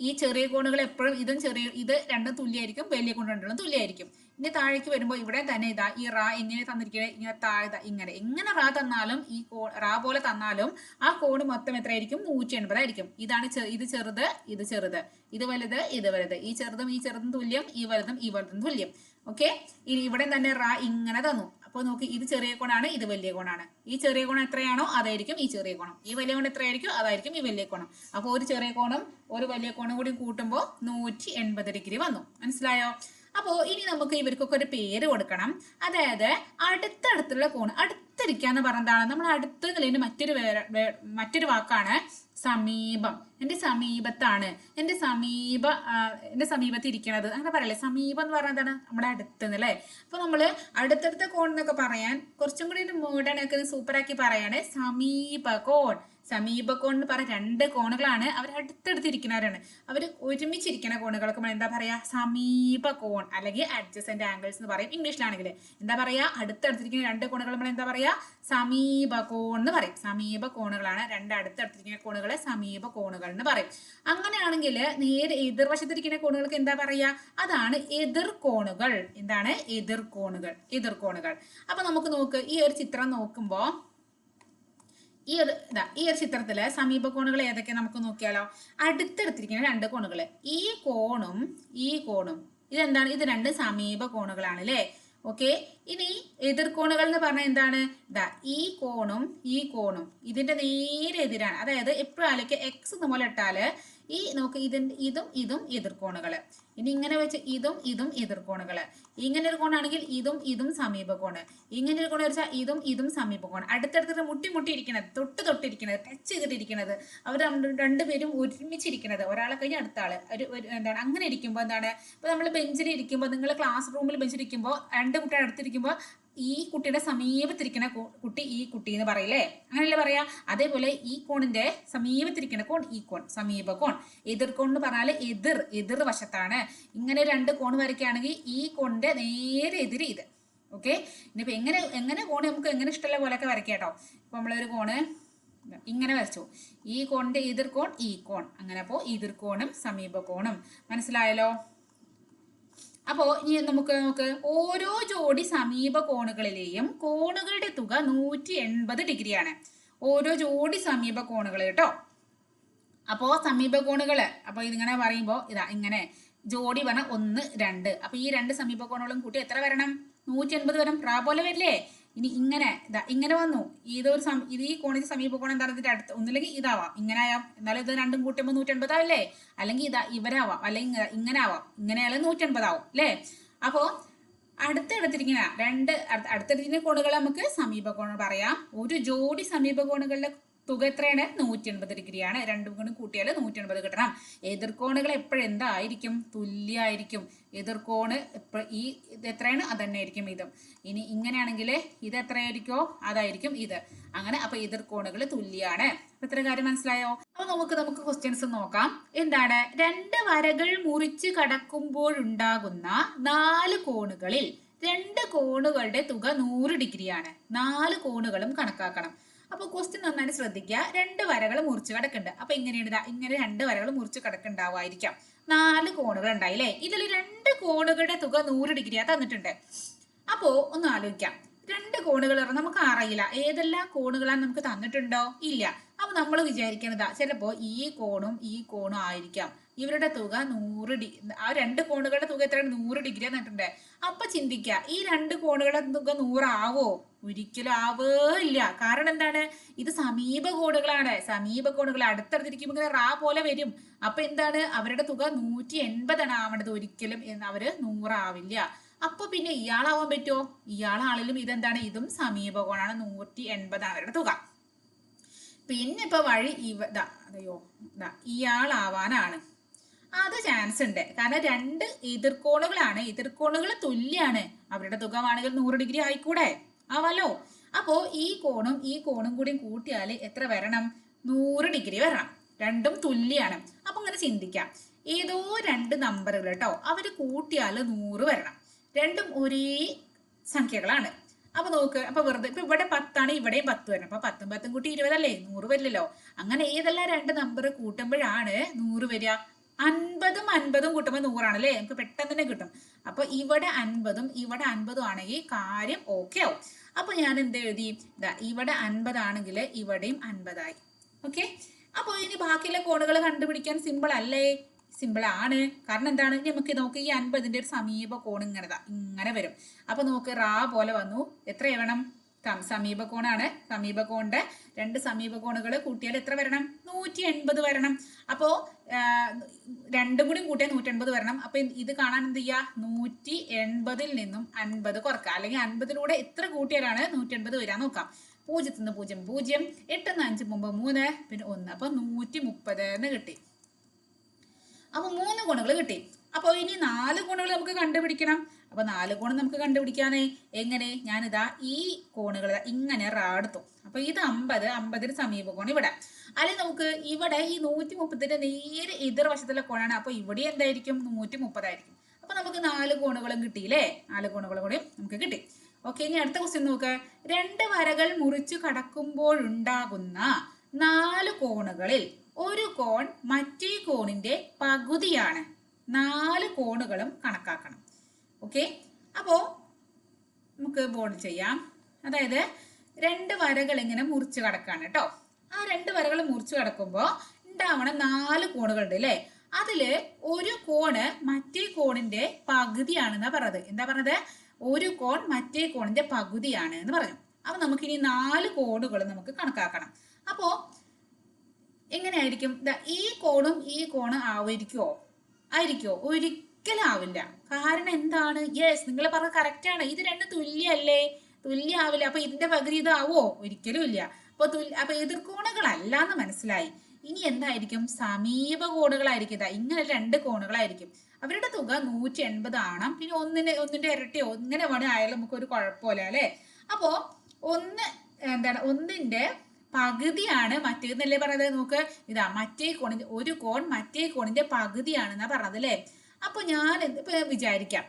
ഈ ചെറിയ കോണുകൾ എപ്പോഴും ഇതും ചെറിയ ഇത് രണ്ടും തുല്യമായിരിക്കും വലിയ കോണ് രണ്ടും തുല്യമായിരിക്കും. ഇനി താഴേക്ക് വരുമ്പോൾ ഇവിടെ തന്നെ ഇതാ ഈ റാ എങ്ങനെ തന്നിരിക്കുന്നത് ഇങ്ങനെ താഴെ ഇങ്ങനെ. എങ്ങനെ റാ തന്നാലും ഈ കോ റാ പോലെ തന്നാലും ആ കോണ് മൊത്തം എത്രയായിരിക്കും? നൂറ്റി എൺപതായിരിക്കും ഇതാണ് ഇത് ചെറുത് ഇത് ചെറുത്. ഇത് വലുത് ഇത് വലുത്. ഈ ചെറുതും ഈ ചെറുതും തുല്യം ഈ വലുതും ഈ വലുതും തുല്യം. ഓക്കെ? ഇനി ഇവിടെ തന്നെ റാ ഇങ്ങനെ തന്നു. അപ്പോൾ നോക്കി ഇത് ചെറിയ കോണാണ് ഇത് വലിയ കോണാണ്. ഈ ചെറിയ കോണം എത്രയാണോ അതായിരിക്കും ഈ ചെറിയ കോണം. ഈ വലിയ കോണം എത്രയായിരിക്കും? അതായിരിക്കും ഈ വലിയ കോണം. അപ്പോൾ ഒരു ചെറിയ കോണും ഒരു വലിയ കോണും കൂടി കൂട്ടുമ്പോൾ നൂറ്റി എൺപത് ഡിഗ്രി വന്നു. മനസ്സിലായോ? അപ്പോൾ ഇനി നമുക്ക് ഇവർക്കൊക്കെ ഒരു പേര് കൊടുക്കണം. അതായത് അടുത്തടുത്തുള്ള കോൺ അടുത്തിരിക്കാന്ന് പറഞ്ഞതാണ് നമ്മൾ അടുത്ത് എന്നുള്ളതിന് മറ്റൊരു മറ്റൊരു വാക്കാണ് സമീപം. എന്റെ സമീപത്താണ്. എന്റെ സമീപ എന്റെ സമീപത്ത് ഇരിക്കണത്. അങ്ങനെ പറയല്ലേ? സമീപം എന്ന് പറഞ്ഞാൽ എന്താണ്? നമ്മുടെ അടുത്ത് അല്ലേ? അപ്പൊ നമ്മൾ അടുത്തടുത്ത കോൺ എന്നൊക്കെ പറയാൻ കുറച്ചും കൂടി ഒരു മോഡേൺ ഒക്കെ സൂപ്പറാക്കി പറയാണ് സമീപ കോൺ സമീപ കോൺ എന്ന് പറഞ്ഞ രണ്ട് കോണുകളാണ് അവർ അടുത്തടുത്തിരിക്കുന്നവരാണ്. അവർ ഒരുമിച്ചിരിക്കുന്ന കോണുകൾക്ക് നമ്മൾ എന്താ പറയാ? സമീപ കോൺ അല്ലെങ്കിൽ അഡ്ജസന്റ് ആംഗിൾസ് എന്ന് പറയും ഇംഗ്ലീഷിലാണെങ്കിൽ എന്താ പറയാ? അടുത്തടുത്തിരിക്കുന്ന രണ്ട് കോണുകൾ നമ്മൾ എന്താ പറയാ? സമീപ കോൺ എന്ന് പറയും. സമീപ കോണുകളാണ് രണ്ട് അടുത്തടുത്തിരിക്കുന്ന കോണുകളെ സമീപ കോണുകൾ എന്ന് പറയും. അങ്ങനെയാണെങ്കിൽ നേരെ എതിർവശത്തിരിക്കുന്ന കോണുകൾക്ക് എന്താ പറയാ? അതാണ് എതിർ കോണുകൾ. എന്താണ്? എതിർ കോണുകൾ. എതിർ കോണുകൾ. അപ്പൊ നമുക്ക് നോക്ക് ഈ ഒരു ചിത്രം നോക്കുമ്പോ ഈ ഒരു ഇതാ ഈ ഒരു ചിത്രത്തിൽ സമീപ കോണുകൾ ഏതൊക്കെ നമുക്ക് നോക്കിയാലോ? അടുത്തടുത്തിരിക്കുന്ന രണ്ട് കോണുകൾ ഈ കോണും ഈ കോണും ഇതെന്താണ്? ഇത് രണ്ട് സമീപ കോണുകളാണ് അല്ലേ ഓക്കെ. ഇനി എതിർകോണുകൾ എന്ന് പറഞ്ഞാൽ എന്താണ്? ദാ ഈ കോണും ഈ കോണും. ഇതിന്റെ നേരെ എതിരാണ്. അതായത് എപ്പോഴും ആലോചിക്കുക എക്സ് പോലെ ഇട്ടാൽ ഈ നമുക്ക് ഇതിന്റെ ഇതും ഇതും എതിർക്കോണുകൾ ഇനി ഇങ്ങനെ വെച്ച് ഇതും ഇതും എതിർക്കോണുകൾ ഇങ്ങനെ ഒരു കോണാണെങ്കിൽ ഇതും ഇതും സമീപ കോണ്. ഇങ്ങനെ ഒരു കോണ് വെച്ചാൽ ഇതും ഇതും സമീപ കോണ്. അടുത്തടുത്തിട്ട് മുട്ടി മുട്ടിയിരിക്കണത് തൊട്ട് തൊട്ടിരിക്കണത് ടച്ച് ചെയ്തിട്ടിരിക്കണത്. അവർ രണ്ടുപേരും ഒരുമിച്ചിരിക്കണത്. ഒരാളെ കഴിഞ്ഞ് അടുത്ത ആൾ. ഒരു ഒരു- എന്താണ് അങ്ങനെ ഇരിക്കുമ്പോൾ എന്താണ്? ഇപ്പൊ നമ്മൾ ബെഞ്ചിൽ ഇരിക്കുമ്പോൾ നിങ്ങൾ ക്ലാസ് റൂമിൽ ബെഞ്ചിൽ ഇരിക്കുമ്പോൾ രണ്ട് കുട്ടികൾ അടുത്തിരിക്കുമ്പോൾ ഈ കുട്ടിയുടെ സമീപത്തിരിക്കുന്ന കുട്ടി ഈ കുട്ടി എന്ന് പറയില്ലേ? അങ്ങനെയല്ലേ പറയാ? അതേപോലെ ഈ കോണിന്റെ സമീപത്തിരിക്കുന്ന കോൺ ഈ കോൺ സമീപ കോൺ. എതിർ കോൺ എന്ന് പറഞ്ഞാൽ എതിർ എതിർ വശത്താണ്. ഇങ്ങനെ രണ്ട് കോൺ വരയ്ക്കുകയാണെങ്കിൽ ഈ കോണിന്റെ നേരെ എതിര് ഇത്. ഓക്കെ? ഇനിയിപ്പോ എങ്ങനെ എങ്ങനെ കോണ് നമുക്ക് എങ്ങനെ ഇഷ്ടമുള്ള പോലെയൊക്കെ വരയ്ക്കാം കേട്ടോ. ഇപ്പൊ നമ്മളൊരു കോണ് ഇങ്ങനെ വരച്ചു. ഈ കോണിന്റെ എതിർ കോൺ ഈ കോൺ. അങ്ങനെ അപ്പോ എതിർ കോണും സമീപ കോണും. മനസ്സിലായല്ലോ? അപ്പോ ഇനി നമുക്ക് നമുക്ക് ഓരോ ജോഡി സമീപ കോണുകളിലെയും കോണുകളുടെ തുക നൂറ്റി എൺപത് ഡിഗ്രിയാണ് ഓരോ ജോഡി സമീപ കോണുകൾ കേട്ടോ. അപ്പോ സമീപ കോണുകൾ അപ്പൊ ഇതിങ്ങനെ പറയുമ്പോ ഇതാ ഇങ്ങനെ ജോഡി വേണം ഒന്ന് രണ്ട്. അപ്പൊ ഈ രണ്ട് സമീപ കോണുകളും കൂട്ടി എത്ര വരണം? നൂറ്റി എൺപത് വരും. പ്രാ പോലെ വരില്ലേ? ഇനി ഇങ്ങനെ ഇതാ ഇങ്ങനെ വന്നു. ഇതൊരു സം- ഇത് ഈ കോണിന്റെ സമീപ കോണം എന്താണ് ഇതിന്റെ അടുത്ത് ഒന്നില്ലെങ്കിൽ ഇതാവാം. ഇങ്ങനെ ആയാ. എന്നാലും ഇത് രണ്ടും കൂട്ടുമ്പോൾ നൂറ്റി എൺപതാവില്ലേ അല്ലെങ്കിൽ ഇതാ ഇവരാവാം. അല്ലെങ്കിൽ ഇങ്ങനെ ആവാം. ഇങ്ങനെയായാലും നൂറ്റി എൺപതാവും അല്ലേ അപ്പോ അടുത്തെടുത്തിരിക്കുന്ന രണ്ട് അടുത്തെടുത്തിരിക്കുന്ന കോണുകൾ നമുക്ക് സമീപ കോണ് പറയാം. ഒരു ജോഡി സമീപ കോണുകളുടെ തുക എത്രയാണ്? നൂറ്റി എൺപത് ഡിഗ്രിയാണ് രണ്ടും കൂടി കൂട്ടിയാൽ നൂറ്റി എൺപത് കിട്ടണം എപ്പോഴും എന്തായിരിക്കും? തുല്യമായിരിക്കും എതിർകോണ് എപ്പോൾ ഈ ഇത് എത്രയാണ്? അത് തന്നെ ആയിരിക്കും ഇതും ഇനി ഇങ്ങനെയാണെങ്കിൽ ഇത് എത്രയായിരിക്കോ? അതായിരിക്കും ഇത്. അങ്ങനെ അപ്പൊ എതിർകോണുകൾ തുല്യാണ്. ഇത്ര കാര്യം മനസ്സിലായോ? അപ്പൊ നമുക്ക് നമുക്ക് ക്വസ്റ്റ്യൻസ് നോക്കാം. എന്താണ്? രണ്ട് വരകൾ മുറിച്ച് കടക്കുമ്പോഴുണ്ടാകുന്ന നാല് കോണുകളിൽ രണ്ട് കോണുകളുടെ തുക നൂറ് ഡിഗ്രിയാണ്. നാല് കോണുകളും കണക്കാക്കണം. അപ്പൊ ക്വസ്റ്റ്യൻ നന്നായിട്ട് ശ്രദ്ധിക്കുക രണ്ട് വരകൾ മുറിച്ച് കിടക്കുന്നുണ്ട് അപ്പൊ ഇങ്ങനെയാണ് ഇങ്ങനെ രണ്ട് വരകൾ മുറിച്ച് കിടക്കുന്നുണ്ടാവായിരിക്കാം നാല് കോണുകൾ ഉണ്ടായി അല്ലേ ഇതിൽ രണ്ട് കോണുകളുടെ തുക നൂറ് ഡിഗ്രിയാ തന്നിട്ടുണ്ട്. അപ്പോ ഒന്ന് ആലോചിക്കാം. രണ്ട് കോണുകൾ നമുക്ക് അറിയില്ല ഏതെല്ലാം കോണുകളാണ് നമുക്ക് തന്നിട്ടുണ്ടോ? ഇല്ല. അപ്പൊ നമ്മൾ വിചാരിക്കണതാ ചിലപ്പോ ഈ കോണും ഈ കോണും ആയിരിക്കാം. ഇവരുടെ തുക നൂറ് ഡി ആ രണ്ട് കോണുകളുടെ തുക എത്രയാണ്? നൂറ് ഡിഗ്രി തന്നിട്ടുണ്ട്. അപ്പൊ ചിന്തിക്കുക ഈ രണ്ട് കോണുകളുടെ തുക നൂറാവോ? ഒരിക്കലും ഇല്ല. കാരണം എന്താണ്? ഇത് സമീപ സമീപകോടുകൾ അടുത്തടുത്തിരിക്കുമ്പോൾ ഇങ്ങനെ റാ പോലെ വരും. അപ്പൊ എന്താണ്? അവരുടെ തുക നൂറ്റി എൺപതാണ് ആവേണ്ടത് ഒരിക്കലും അവർ നൂറാവില്ല. അപ്പൊ പിന്നെ ഇയാളാവാൻ പറ്റുമോ ഇയാളാണെങ്കിലും ഇതെന്താണ്? ഇതും സമീപകോണാണ്. നൂറ്റി എൺപതാണ് അവരുടെ തുക. പിന്നെ ഇപ്പൊ വഴി ഇവ ദാ ഇയാളാവാനാണ്. അത് ചാൻസ് ഉണ്ട്. കാരണം രണ്ട് എതിർക്കോണുകളാണ് എതിർക്കോണുകൾ തുല്യാണ്. അവരുടെ തുക വേണമെങ്കിൽ നൂറ് ഡിഗ്രി ആയിക്കൂടെ? ആവാലോ അപ്പോ ഈ കോണും ഈ കോണും കൂടി കൂട്ടിയാൽ എത്ര വരണം? നൂറ് ഡിഗ്രി വരണം. രണ്ടും തുല്യാണ്. അപ്പൊ അങ്ങനെ ചിന്തിക്കാം. ഏതോ രണ്ട് നമ്പറുകൾ കേട്ടോ അവർ കൂട്ടിയാൽ നൂറ് വരണം. രണ്ടും ഒരേ സംഖ്യകളാണ്. അപ്പൊ നോക്ക്. അപ്പൊ വെറുതെ ഇപ്പൊ ഇവിടെ പത്താണ് ഇവിടെയും പത്ത് വരണം. അപ്പൊ പത്തും പത്തും കൂട്ടി ഇരുപതല്ലേ? നൂറ് വരില്ലല്ലോ. അങ്ങനെ ഏതെല്ലാം രണ്ട് നമ്പർ കൂട്ടുമ്പോഴാണ് നൂറ് വരിക? അൻപതും അൻപതും കൂട്ടുമ്പോൾ നൂറാണ് അല്ലേ നമുക്ക് പെട്ടെന്ന് തന്നെ കിട്ടും. അപ്പൊ ഇവിടെ അൻപതും ഇവിടെ അൻപതും ആണെങ്കിൽ കാര്യം ഓക്കെ ആവും. അപ്പൊ ഞാൻ എന്ത് എഴുതി ഇവിടെ അൻപതാണെങ്കിൽ ഇവിടെയും അൻപതായി. ഓക്കെ അപ്പൊ ഇനി ബാക്കിയുള്ള കോണുകൾ കണ്ടുപിടിക്കാൻ സിമ്പിൾ അല്ലേ? സിമ്പിൾ ആണ്. കാരണം എന്താണ്? നമുക്ക് നോക്ക് ഈ അൻപതിന്റെ ഒരു സമീപ കോൺ ഇങ്ങനെ ദാ ഇങ്ങനെ വരും. അപ്പൊ നോക്ക് റാ പോലെ വന്നു. എത്ര വേണം? സമീപകോണാണ്. സമീപകോണിന്റെ രണ്ട് സമീപകോണുകൾ കൂട്ടിയാൽ എത്ര വരണം? നൂറ്റി എൺപത് വരണം. അപ്പോ രണ്ടും കൂടി കൂട്ടിയാൽ നൂറ്റി എൺപത് വരണം. അപ്പൊ ഇത് കാണാൻ എന്ത് ചെയ്യുക നൂറ്റി എൺപതിൽ നിന്നും അൻപത് കുറക്കുക അല്ലെങ്കിൽ അൻപതിലൂടെ എത്ര കൂട്ടിയാലാണ് നൂറ്റി എൺപത് വരാൻ നോക്കാം. പൂജ്യത്തിൽ നിന്ന് പൂജ്യം പൂജ്യം എട്ടെന്ന് അഞ്ച് മുമ്പ് മൂന്ന് പിന്നെ ഒന്ന്. അപ്പൊ നൂറ്റി മുപ്പത് എന്ന് കിട്ടി. അപ്പൊ മൂന്ന് കോണുകൾ കിട്ടി. അപ്പൊ ഇനി നാല് കോണുകൾ നമുക്ക് കണ്ടുപിടിക്കണം. അപ്പോൾ നാല് കോണ് നമുക്ക് കണ്ടുപിടിക്കാനേ. എങ്ങനെ? ഞാനിതാ ഈ കോണുകൾ ഇങ്ങനെ റാടുത്തു അപ്പോൾ ഇത് അമ്പത് അമ്പതിന് സമീപ കോൺ ഇവിടെ. അല്ലെങ്കിൽ നമുക്ക് ഇവിടെ ഈ നൂറ്റി മുപ്പത്തിന്റെ നേരെ എതിർവശത്തുള്ള കോണാണ്. അപ്പൊ ഇവിടെ എന്തായിരിക്കും? നൂറ്റി മുപ്പതായിരിക്കും അപ്പൊ നമുക്ക് നാല് കോണുകളും കിട്ടിയില്ലേ? നാല് കോണുകളും കൂടി നമുക്ക് കിട്ടി. ഓക്കെ ഇനി അടുത്ത ക്വസ്റ്റ്യൻ നോക്ക്. രണ്ട് വരകൾ മുറിച്ചു കടക്കുമ്പോഴുണ്ടാകുന്ന നാല് കോണുകളിൽ ഒരു കോൺ മറ്റേ കോണിന്റെ പകുതിയാണ്. നാല് കോണുകളും കണക്കാക്കണം. ഓക്കെ അപ്പോ നമുക്ക് ബോർഡ് ചെയ്യാം. അതായത് രണ്ട് വരകൾ ഇങ്ങനെ മുറിച്ച് കടക്കാണ് കേട്ടോ ആ രണ്ട് വരകൾ മുറിച്ച് കടക്കുമ്പോൾ ഉണ്ടാവണം നാല് കോണുകളുണ്ട് അല്ലേ അതിൽ ഒരു കോണ് മറ്റേ കോണിന്റെ പകുതിയാണെന്നാ പറഞ്ഞത്. എന്താ പറഞ്ഞത്? ഒരു കോൺ മറ്റേ കോണിന്റെ പകുതിയാണ് എന്ന് പറഞ്ഞു. അപ്പൊ നമുക്ക് ഇനി നാല് കോണുകൾ നമുക്ക് കണക്കാക്കണം. അപ്പോ എങ്ങനെയായിരിക്കും? ഈ കോണും ഈ കോണും ആയിരിക്കുമോ ആയിരിക്കുമോ ഒരിക്കലും ആവില്ല. കാരണം എന്താണ്? യെസ് നിങ്ങൾ പറഞ്ഞ കറക്റ്റ് ആണ്. ഇത് രണ്ട് തുല്യല്ലേ? തുല്യാവില്ല. അപ്പൊ ഇതിന്റെ പകുതി ഇതാവോ? ഒരിക്കലും ഇല്ല. അപ്പൊ തുല്യ അപ്പൊ എതിർകോണുകളല്ല എന്ന് മനസ്സിലായി. ഇനി എന്തായിരിക്കും? സമീപ കോണുകളായിരിക്കും ഇങ്ങനെ രണ്ട് കോണുകളായിരിക്കും. അവരുടെ തുക നൂറ്റി എൺപത് ആണ് പിന്നെ ഒന്നിന് ഒന്നിന്റെ ഇരട്ടിയോ ഇങ്ങനെ വേണേ ആയാലും നമുക്ക് ഒരു കുഴപ്പമില്ല അല്ലേ? അപ്പോ ഒന്ന് എന്താണ്? ഒന്നിന്റെ പകുതിയാണ് മറ്റേന്നല്ലേ പറഞ്ഞത് നോക്ക് ഇതാ മറ്റേ കോണിന്റെ ഒരു കോൺ മറ്റേ കോണിന്റെ പകുതിയാണെന്നാ പറഞ്ഞത് അല്ലേ? അപ്പൊ ഞാൻ എന്ത് വിചാരിക്കാം.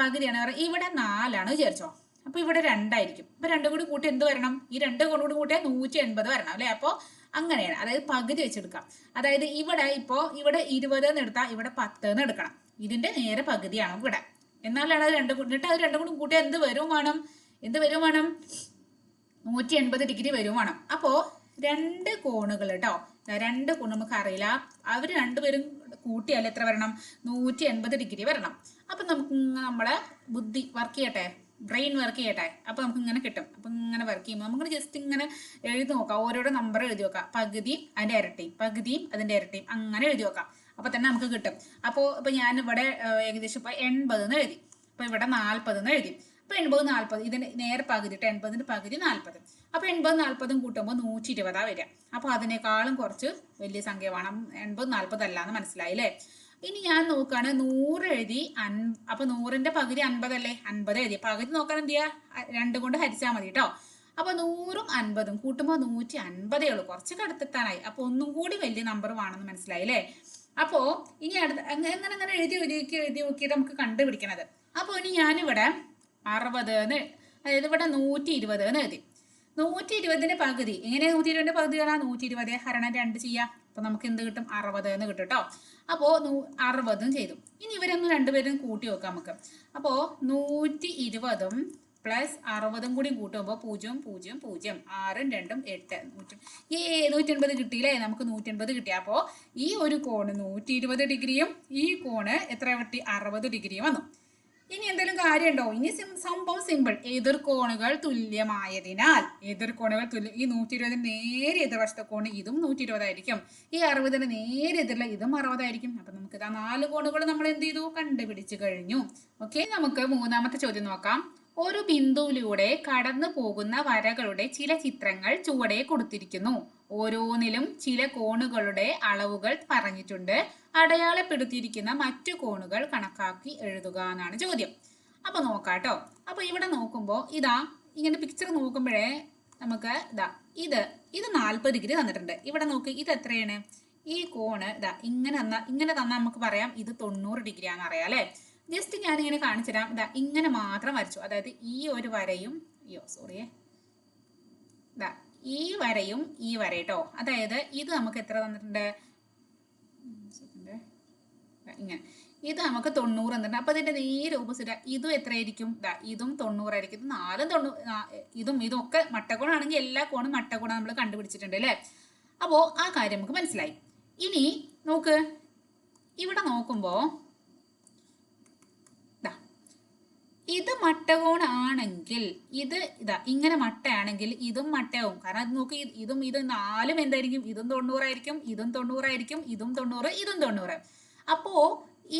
പകുതിയാണ്. ഇവിടെ നാലാണ് വിചാരിച്ചോ? അപ്പൊ ഇവിടെ രണ്ടായിരിക്കും. അപ്പൊ രണ്ടും കൂടി കൂട്ടി എന്ത് വരണം? ഈ രണ്ട് കോൺ കൂടി കൂട്ടിയാൽ നൂറ്റി എൺപത് വരണം അല്ലെ? അപ്പൊ അങ്ങനെയാണ്. അതായത് പകുതി വെച്ചെടുക്കാം. അതായത് ഇവിടെ ഇപ്പോ ഇവിടെ ഇരുപത് എന്ന് എടുത്താൽ ഇവിടെ പത്ത് എന്ന് എടുക്കണം. ഇതിന്റെ നേരെ പകുതിയാണ് ഇവിടെ. എന്നാലാണ് അത് രണ്ടും കൂടി എന്നിട്ട് അത് രണ്ടും കൂടി കൂട്ടിയാൽ എന്ത് വരും വേണം? എന്ത് വരും വേണം? നൂറ്റി എൺപത് ഡിഗ്രി വരും വേണം. അപ്പോ രണ്ട് കോണുകൾ കേട്ടോ രണ്ട് കോൺ നമുക്ക് അറിയില്ല. അവർ രണ്ടുപേരും കൂട്ടിയാൽ എത്ര വരണം? നൂറ്റി എൺപത് ഡിഗ്രി വരണം. അപ്പൊ നമുക്ക് നമ്മളെ ബുദ്ധി വർക്ക് ചെയ്യട്ടെ? ബ്രെയിൻ വർക്ക് ചെയ്യട്ടെ? അപ്പൊ നമുക്ക് ഇങ്ങനെ കിട്ടും. അപ്പൊ ഇങ്ങനെ വർക്ക് ചെയ്യുമ്പോൾ നമുക്ക് ജസ്റ്റ് ഇങ്ങനെ എഴുതി നോക്കാം. ഓരോരോ നമ്പർ എഴുതി നോക്കാം. പകുതിയും അതിന്റെ ഇരട്ടിയും പകുതിയും അതിന്റെ ഇരട്ടിയും അങ്ങനെ എഴുതി നോക്കാം. അപ്പൊ തന്നെ നമുക്ക് കിട്ടും. അപ്പോ ഇപ്പൊ ഞാൻ ഇവിടെ ഏകദേശം ഇപ്പൊ എൺപത് എന്ന് എഴുതി. അപ്പൊ ഇവിടെ നാൽപ്പത് എന്ന് എഴുതി. അപ്പൊ എൺപത് നാൽപ്പത് ഇതിന് നേരെ പകുതി കേട്ടോ എൺപതിന് പകുതി നാൽപ്പത് അപ്പൊ എൺപത് നാൽപ്പതും കൂട്ടുമ്പോൾ നൂറ്റി ഇരുപതാ വരിക. അപ്പൊ അതിനേക്കാളും കുറച്ച് വലിയ സംഖ്യ വേണം. എൺപത് നാൽപ്പതല്ല എന്ന് മനസ്സിലായി അല്ലേ ഇനി ഞാൻ നോക്കുകയാണ് നൂറ് എഴുതി അൻ അപ്പൊ നൂറിന്റെ പകുതി അൻപതല്ലേ? അൻപത് എഴുതി. പകുതി നോക്കാൻ എന്ത് ചെയ്യാ? രണ്ടും കൊണ്ട് ഹരിച്ചാൽ മതി കേട്ടോ അപ്പൊ നൂറും അൻപതും കൂട്ടുമ്പോൾ നൂറ്റി അൻപതേ ഉള്ളൂ. കുറച്ച് കടുത്തെത്താനായി. അപ്പൊ ഒന്നും കൂടി വലിയ നമ്പർ വേണമെന്ന് മനസ്സിലായില്ലേ അപ്പോ ഇനി അടുത്ത അങ്ങനെ അങ്ങനെ എഴുതി എഴുതി എഴുതി നോക്കിയിട്ട് നമുക്ക് കണ്ടുപിടിക്കണത്. അപ്പൊ ഇനി ഞാനിവിടെ അറുപത് എന്ന്. അതായത് ഇവിടെ നൂറ്റി ഇരുപത് എന്ന് എഴുതി. നൂറ്റി ഇരുപതിന്റെ പകുതി. എങ്ങനെ നൂറ്റി ഇരുപതിന്റെ പകുതി കാണാം? നൂറ്റി ഇരുപത് ഹരണം രണ്ട് ചെയ്യാം. അപ്പൊ നമുക്ക് എന്ത് കിട്ടും? അറുപത് എന്ന് കിട്ടും കേട്ടോ അപ്പോ അറുപതും ചെയ്തു. ഇനി ഇവരൊന്നും രണ്ടുപേരും കൂട്ടി നോക്കാം നമുക്ക്. അപ്പോ നൂറ്റി ഇരുപതും പ്ലസ് അറുപതും കൂടി കൂട്ടുമ്പോൾ പൂജ്യം പൂജ്യം പൂജ്യം. ആറും രണ്ടും എട്ട്. നൂറ്റി ഏ നൂറ്റി എൺപത് കിട്ടിയില്ലേ? നമുക്ക് നൂറ്റി എൺപത് കിട്ടി. അപ്പോൾ ഈ ഒരു കോണ് നൂറ്റി ഇരുപത് ഡിഗ്രിയും ഈ കോണ് എത്ര കിട്ടി? അറുപത് ഡിഗ്രിയും വന്നു. ഇനി എന്തെങ്കിലും കാര്യമുണ്ടോ? ഇനി സംഭവം സിമ്പിൾ എതിർകോണുകൾ തുല്യമായതിനാൽ എതിർകോണുകൾ തുല്യ ഈ നൂറ്റി ഇരുപതിന് നേരെ എതിർവശത്തെ കോണ് ഇതും നൂറ്റി ഇരുപതായിരിക്കും ഈ അറുപതിന് നേരെ എതിരുള്ള ഇതും അറുപതായിരിക്കും. അപ്പൊ നമുക്ക് ഇതാ നാല് കോണുകൾ നമ്മൾ എന്ത് ചെയ്തു? കണ്ടുപിടിച്ചു കഴിഞ്ഞു. ഓക്കെ നമുക്ക് മൂന്നാമത്തെ ചോദ്യം നോക്കാം. ഒരു ബിന്ദുവിലൂടെ കടന്നു പോകുന്ന വരകളുടെ ചില ചിത്രങ്ങൾ ചുവടെ കൊടുത്തിരിക്കുന്നു. ഓരോന്നിലും ചില കോണുകളുടെ അളവുകൾ പറഞ്ഞിട്ടുണ്ട്. അടയാളപ്പെടുത്തിയിരിക്കുന്ന മറ്റു കോണുകൾ കണക്കാക്കി എഴുതുക എന്നാണ് ചോദ്യം. അപ്പൊ നോക്കാട്ടോ. അപ്പൊ ഇവിടെ നോക്കുമ്പോ ഇതാ ഇങ്ങനെ പിക്ചർ നോക്കുമ്പോഴേ നമുക്ക് ഇതാ ഇത് ഇത് നാൽപ്പത് ഡിഗ്രി തന്നിട്ടുണ്ട്. ഇവിടെ നോക്ക് ഇത് എത്രയാണ്? ഈ കോണ് ഇതാ ഇങ്ങനെ തന്ന ഇങ്ങനെ തന്നാൽ നമുക്ക് പറയാം ഇത് തൊണ്ണൂറ് ഡിഗ്രി ആണെന്ന് അറിയാം അല്ലെ? ജസ്റ്റ് ഞാൻ ഇങ്ങനെ കാണിച്ചു തരാം ഇതാ ഇങ്ങനെ മാത്രം വരച്ചു. അതായത് ഈ ഒരു വരയും അയ്യോ സോറിയേ ഇതാ ഈ വരയും ഈ വര കേട്ടോ അതായത് ഇത് നമുക്ക് എത്ര തന്നിട്ടുണ്ട്. ഇങ്ങനെ. ഇത് നമുക്ക് തൊണ്ണൂറ് തന്നിട്ടുണ്ട്. അപ്പൊ ഇതിന്റെ നേരെ ഓപ്പോസിറ്റ് ഇതും എത്രയായിരിക്കും? ദാ ഇതും തൊണ്ണൂറായിരിക്കും. ഇത് നാലും തൊണ്ണൂ ഇതും ഇതും ഒക്കെ മട്ടക്കോണാണെങ്കിൽ എല്ലാ കോണും മട്ടക്കോണ നമ്മൾ കണ്ടുപിടിച്ചിട്ടുണ്ട് അല്ലേ? അപ്പോ ആ കാര്യം നമുക്ക് മനസ്സിലായി. ഇനി നോക്ക്. ഇവിടെ നോക്കുമ്പോ ദാ ഇത് മട്ടകോണാണെങ്കിൽ ഇത് ഇതാ ഇങ്ങനെ മട്ടയാണെങ്കിൽ ഇതും മട്ടയാവും. കാരണം അത് നോക്കി ഇതും ഇത് നാലും എന്തായിരിക്കും? ഇതും തൊണ്ണൂറായിരിക്കും ഇതും തൊണ്ണൂറായിരിക്കും ഇതും തൊണ്ണൂറ് ഇതും തൊണ്ണൂറ്. അപ്പോ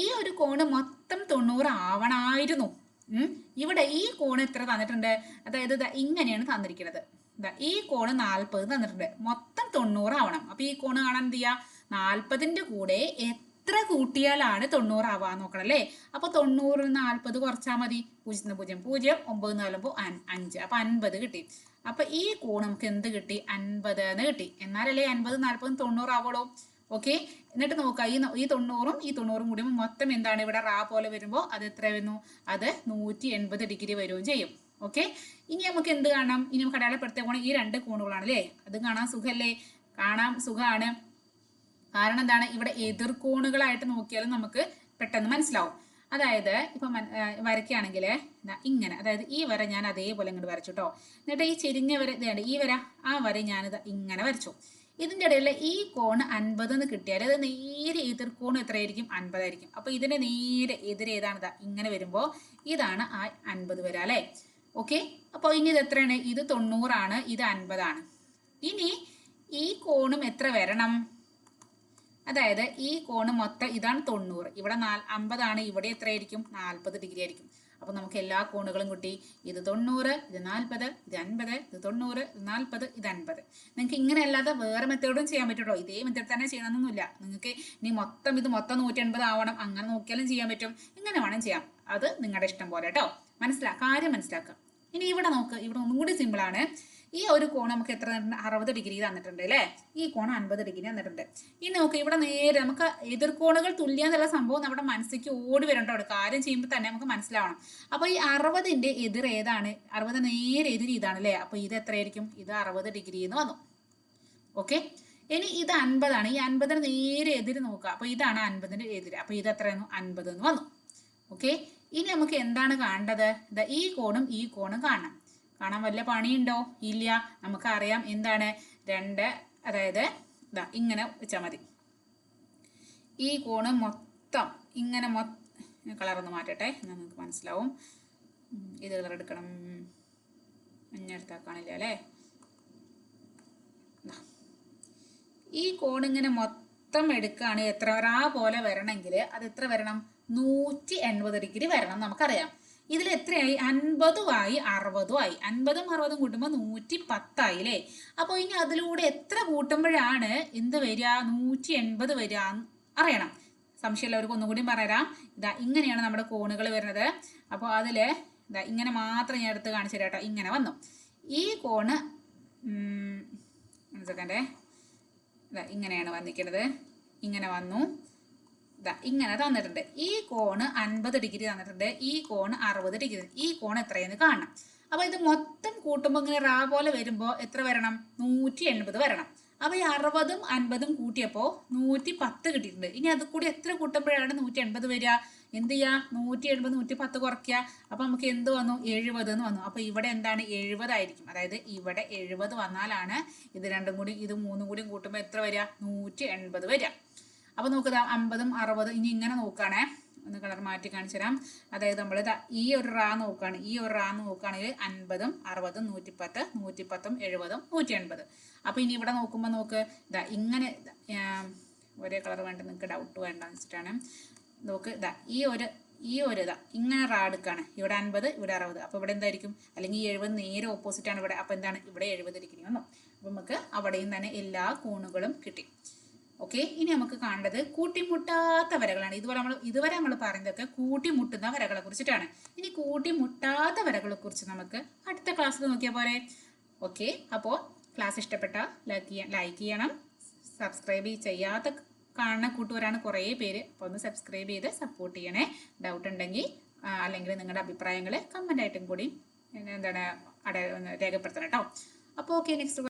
ഈ ഒരു കോണ് മൊത്തം തൊണ്ണൂറ് ആവണമായിരുന്നു. ഇവിടെ ഈ കോണ് എത്ര തന്നിട്ടുണ്ട്? അതായത് ഇങ്ങനെയാണ് തന്നിരിക്കുന്നത്. ഈ കോണ് നാൽപ്പത് തന്നിട്ടുണ്ട്. മൊത്തം തൊണ്ണൂറ് ആവണം. അപ്പൊ ഈ കോണ് കാണാൻ എന്ത് ചെയ്യാ? നാൽപ്പതിന്റെ കൂടെ എത്ര കൂട്ടിയാലാണ് തൊണ്ണൂറാവാൻ നോക്കണം അല്ലേ? അപ്പൊ തൊണ്ണൂറ് നാൽപ്പത് കുറച്ചാൽ മതി. പൂജ്യത്തിന് പൂജ്യം പൂജ്യം ഒമ്പത് നാലുമ്പോ അഞ്ച്. അപ്പൊ അൻപത് കിട്ടി. അപ്പൊ ഈ കോൺ നമുക്ക് എന്ത് കിട്ടി? അൻപത് എന്ന് കിട്ടി. എന്നാലല്ലേ അൻപത് നാൽപ്പതും തൊണ്ണൂറാവുള്ളൂ. ഓക്കെ? എന്നിട്ട് നോക്കുക ഈ ഈ തൊണ്ണൂറും ഈ തൊണ്ണൂറും കൂടി മൊത്തം എന്താണ് ഇവിടെ റാ പോലെ വരുമ്പോൾ അത് എത്ര വരുന്നു? അത് നൂറ്റി എൺപത് ഡിഗ്രി വരികയും ചെയ്യും. ഓക്കെ? ഇനി നമുക്ക് എന്ത് കാണാം? ഇനി നമുക്ക് അടയാളപ്പെടുത്തിയ കോണം ഈ രണ്ട് കോണുകളാണ് അല്ലേ? അത് കാണാൻ സുഖല്ലേ? കാണാം സുഖമാണ് കാരണം എന്താണ്? ഇവിടെ എതിർകോണുകളായിട്ട് നോക്കിയാലും നമുക്ക് പെട്ടെന്ന് മനസ്സിലാവും. അതായത് ഇപ്പൊ വരയ്ക്കുകയാണെങ്കിൽ ഇങ്ങനെ. അതായത് ഈ വര ഞാൻ അതേപോലെ ഇങ്ങോട്ട് വരച്ചു കേട്ടോ എന്നിട്ട് ഈ ചെരിഞ്ഞ വര ഇതാണ് ഈ വര ആ വര ഞാനിത് ഇങ്ങനെ വരച്ചു. ഇതിന്റെ ഇടയിൽ ഈ കോണ് അൻപത് എന്ന് കിട്ടിയാൽ അത് നേരെ എതിർകോൺ എത്രയായിരിക്കും? അൻപതായിരിക്കും. അപ്പൊ ഇതിന്റെ നേരെ എതിരെ ഏതാണ്? ഇതാ ഇങ്ങനെ വരുമ്പോൾ ഇതാണ് ആ അൻപത് വര അല്ലേ? ഓക്കെ? അപ്പോൾ ഇനി ഇത് എത്രയാണ്? ഇത് തൊണ്ണൂറാണ് ഇത് അൻപതാണ്. ഇനി ഈ കോണും എത്ര വരണം? അതായത് ഈ കോണ് മൊത്തം ഇതാണ് തൊണ്ണൂറ്. ഇവിടെ നാല് അമ്പതാണ് ഇവിടെ എത്രയായിരിക്കും? നാൽപ്പത് ഡിഗ്രി ആയിരിക്കും. അപ്പൊ നമുക്ക് എല്ലാ കോണുകളും കിട്ടി ഇത് തൊണ്ണൂറ് ഇത് നാൽപ്പത് ഇത് അൻപത് ഇത് തൊണ്ണൂറ് ഇത് നാൽപ്പത് ഇത് അൻപത്. നിങ്ങൾക്ക് ഇങ്ങനെ അല്ലാതെ വേറെ മെത്തേഡും ചെയ്യാൻ പറ്റുള്ളൂ ഇതേ മെത്തേഡ് തന്നെ ചെയ്യണമെന്നൊന്നുമില്ല. നിങ്ങൾക്ക് ഇനി മൊത്തം ഇത് മൊത്തം നൂറ്റി എൺപത് ആവണം. അങ്ങനെ നോക്കിയാലും ചെയ്യാൻ പറ്റും. ഇങ്ങനെ വേണം ചെയ്യാം. അത് നിങ്ങളുടെ ഇഷ്ടം പോലെ കേട്ടോ മനസ്സിലാ കാര്യം മനസ്സിലാക്കുക. ഇനി ഇവിടെ നോക്ക്. ഇവിടെ ഒന്നും കൂടി സിമ്പിൾ ആണ്. ഈ ഒരു കോൺ നമുക്ക് എത്ര അറുപത് ഡിഗ്രി തന്നിട്ടുണ്ട് അല്ലേ? ഈ കോൺ അൻപത് ഡിഗ്രി തന്നിട്ടുണ്ട്. ഇനി നോക്ക് ഇവിടെ നേരെ നമുക്ക് എതിർകോണുകൾ തുല്യ എന്നുള്ള സംഭവം നമ്മുടെ മനസ്സിലേക്ക് ഓടി വരണ്ടോ? അവിടെ കാര്യം ചെയ്യുമ്പോൾ തന്നെ നമുക്ക് മനസ്സിലാവണം. അപ്പോൾ ഈ അറുപതിന്റെ എതിർ ഏതാണ്? അറുപത് നേരെ എതിർ ഇതാണ് അല്ലേ? അപ്പോൾ ഇത് എത്രയായിരിക്കും? ഇത് അറുപത് ഡിഗ്രി എന്ന് വന്നു. ഓക്കെ? ഇനി ഇത് അൻപതാണ്. ഈ അൻപതിന് നേരെ എതിര് നോക്കുക. അപ്പോൾ ഇതാണ് അൻപതിന്റെ എതിര്. അപ്പോൾ ഇത് എത്രയായിരുന്നു? അൻപത് എന്ന് വന്നു. ഓക്കെ? ഇനി നമുക്ക് എന്താണ് കാണേണ്ടത്? ഈ കോണും ഈ കോണും കാണണം. കാണാൻ വല്ല പണിയുണ്ടോ? ഇല്ല. നമുക്കറിയാം എന്താണ്. രണ്ട് അതായത് ഇതാ ഇങ്ങനെ വെച്ചാൽ മതി. ഈ കോണ് മൊത്തം ഇങ്ങനെ മൊ കളറൊന്ന് മാറ്റട്ടെ. എന്നാൽ നിങ്ങൾക്ക് മനസ്സിലാവും. ഇത് കളർ എടുക്കണം. മഞ്ഞെടുത്താൽ കാണില്ല അല്ലേ. ഈ കോൺ ഇങ്ങനെ മൊത്തം എടുക്കുകയാണ് എത്ര ഒരാ പോലെ വരണമെങ്കിൽ അത് എത്ര വരണം? നൂറ്റി എൺപത് ഡിഗ്രി വരണം നമുക്കറിയാം. ഇതിൽ എത്രയായി? അൻപതും ആയി അറുപതും ആയി അൻപതും അറുപതും കൂട്ടുമ്പോൾ നൂറ്റി പത്തായി അല്ലേ അപ്പോൾ ഇനി അതിലൂടെ എത്ര കൂട്ടുമ്പോഴാണ് എന്ത് വരിക? നൂറ്റി എൺപത് വരിക അറിയണം. സംശയമുള്ളവർക്ക് ഒന്നും കൂടി പറഞ്ഞുതരാം. ഇതാ ഇങ്ങനെയാണ് നമ്മുടെ കോണുകൾ വരുന്നത്. അപ്പോൾ അതിൽ ഇതാ ഇങ്ങനെ മാത്രം ഞാൻ എടുത്ത് കാണിച്ചു തരാം കേട്ടോ. ഇങ്ങനെ വന്നു. ഈ കോണ് സെക്കൻഡേ ഇതാ ഇങ്ങനെയാണ് വന്നിരിക്കുന്നത്. ഇങ്ങനെ വന്നു. ഇതാ ഇങ്ങനെ തന്നിട്ടുണ്ട്. ഈ കോണ് അൻപത് ഡിഗ്രി തന്നിട്ടുണ്ട്. ഈ കോണ് അറുപത് ഡിഗ്രി. ഈ കോൺ എത്രയെന്ന് കാണണം. അപ്പൊ ഇത് മൊത്തം കൂട്ടുമ്പോൾ ഇങ്ങനെ റാ പോലെ വരുമ്പോൾ എത്ര വരണം? നൂറ്റി എൺപത് വരണം. അപ്പൊ ഈ അറുപതും അൻപതും കൂട്ടിയപ്പോ നൂറ്റി പത്ത് കിട്ടിയിട്ടുണ്ട്. ഇനി അത് കൂടി എത്ര കൂട്ടുമ്പോഴാണ് നൂറ്റി എൺപത് വരിക? എന്ത് ചെയ്യാ? നൂറ്റി എൺപത് നൂറ്റി പത്ത് കുറയ്ക്കുക. അപ്പൊ നമുക്ക് എന്ത് വന്നു? എഴുപത് എന്ന് വന്നു. അപ്പൊ ഇവിടെ എന്താണ്? എഴുപതായിരിക്കും അതായത് ഇവിടെ എഴുപത് വന്നാലാണ് ഇത് രണ്ടും കൂടി ഇത് മൂന്നും കൂടി കൂട്ടുമ്പോൾ എത്ര വരിക? നൂറ്റി എൺപത് വരിക. അപ്പൊ നമുക്ക് അമ്പതും അറുപതും ഇനി ഇങ്ങനെ നോക്കുകയാണേ. ഒന്ന് കളർ മാറ്റി കാണിച്ചു തരാം അതായത് നമ്മൾ ഈ ഒരു റാ നോക്കുകയാണ്. ഈ ഒരു റാ നോക്കുകയാണെങ്കിൽ അൻപതും അറുപതും നൂറ്റിപ്പത്ത് നൂറ്റിപ്പത്തും എഴുപതും നൂറ്റി എൺപത് അപ്പൊ ഇനി ഇവിടെ നോക്കുമ്പോൾ നോക്ക് ഇതാ ഇങ്ങനെ ഒരേ കളർ വേണ്ട നിങ്ങൾക്ക് ഡൗട്ട് വേണ്ടെന്ന് വെച്ചിട്ടാണ്. നോക്ക് ഇതാ ഈ ഒരു ഈ ഒരു ഇതാ ഇങ്ങനെ റാ എടുക്കാണ് ഇവിടെ അൻപത് ഇവിടെ അറുപത്. അപ്പൊ ഇവിടെ എന്തായിരിക്കും? അല്ലെങ്കിൽ എഴുപത് നേരെ ഓപ്പോസിറ്റ് ആണ് ഇവിടെ. അപ്പൊ എന്താണ്? ഇവിടെ എഴുപത് ഇരിക്കുന്നു അപ്പൊ നമുക്ക് അവിടെയും തന്നെ എല്ലാ കോണുകളും കിട്ടി. ഓക്കെ? ഇനി നമുക്ക് കാണേണ്ടത് കൂട്ടിമുട്ടാത്ത വരകളാണ്. ഇതുപോലെ നമ്മൾ ഇതുവരെ നമ്മൾ പറയുന്നതൊക്കെ കൂട്ടിമുട്ടുന്ന വരകളെ കുറിച്ചിട്ടാണ്. ഇനി കൂട്ടിമുട്ടാത്ത വരകളെ കുറിച്ച് നമുക്ക് അടുത്ത ക്ലാസ്സിൽ നോക്കിയാൽ പോലെ ഓക്കെ? അപ്പോൾ ക്ലാസ് ഇഷ്ടപ്പെട്ട ലൈക്ക് ചെയ്യാൻ ലൈക്ക് ചെയ്യണം. സബ്സ്ക്രൈബ് ചെയ്യാത്ത കാണുന്ന കൂട്ടുകാരാണ് കുറേ പേര്. അപ്പോൾ ഒന്ന് സബ്സ്ക്രൈബ് ചെയ്ത് സപ്പോർട്ട് ചെയ്യണേ. ഡൗട്ട് ഉണ്ടെങ്കിൽ അല്ലെങ്കിൽ നിങ്ങളുടെ അഭിപ്രായങ്ങൾ കമന്റ് ആയിട്ടും കൂടി എന്താണ് രേഖപ്പെടുത്തണം കേട്ടോ. അപ്പോൾ ഓക്കെ നെക്സ്റ്റ്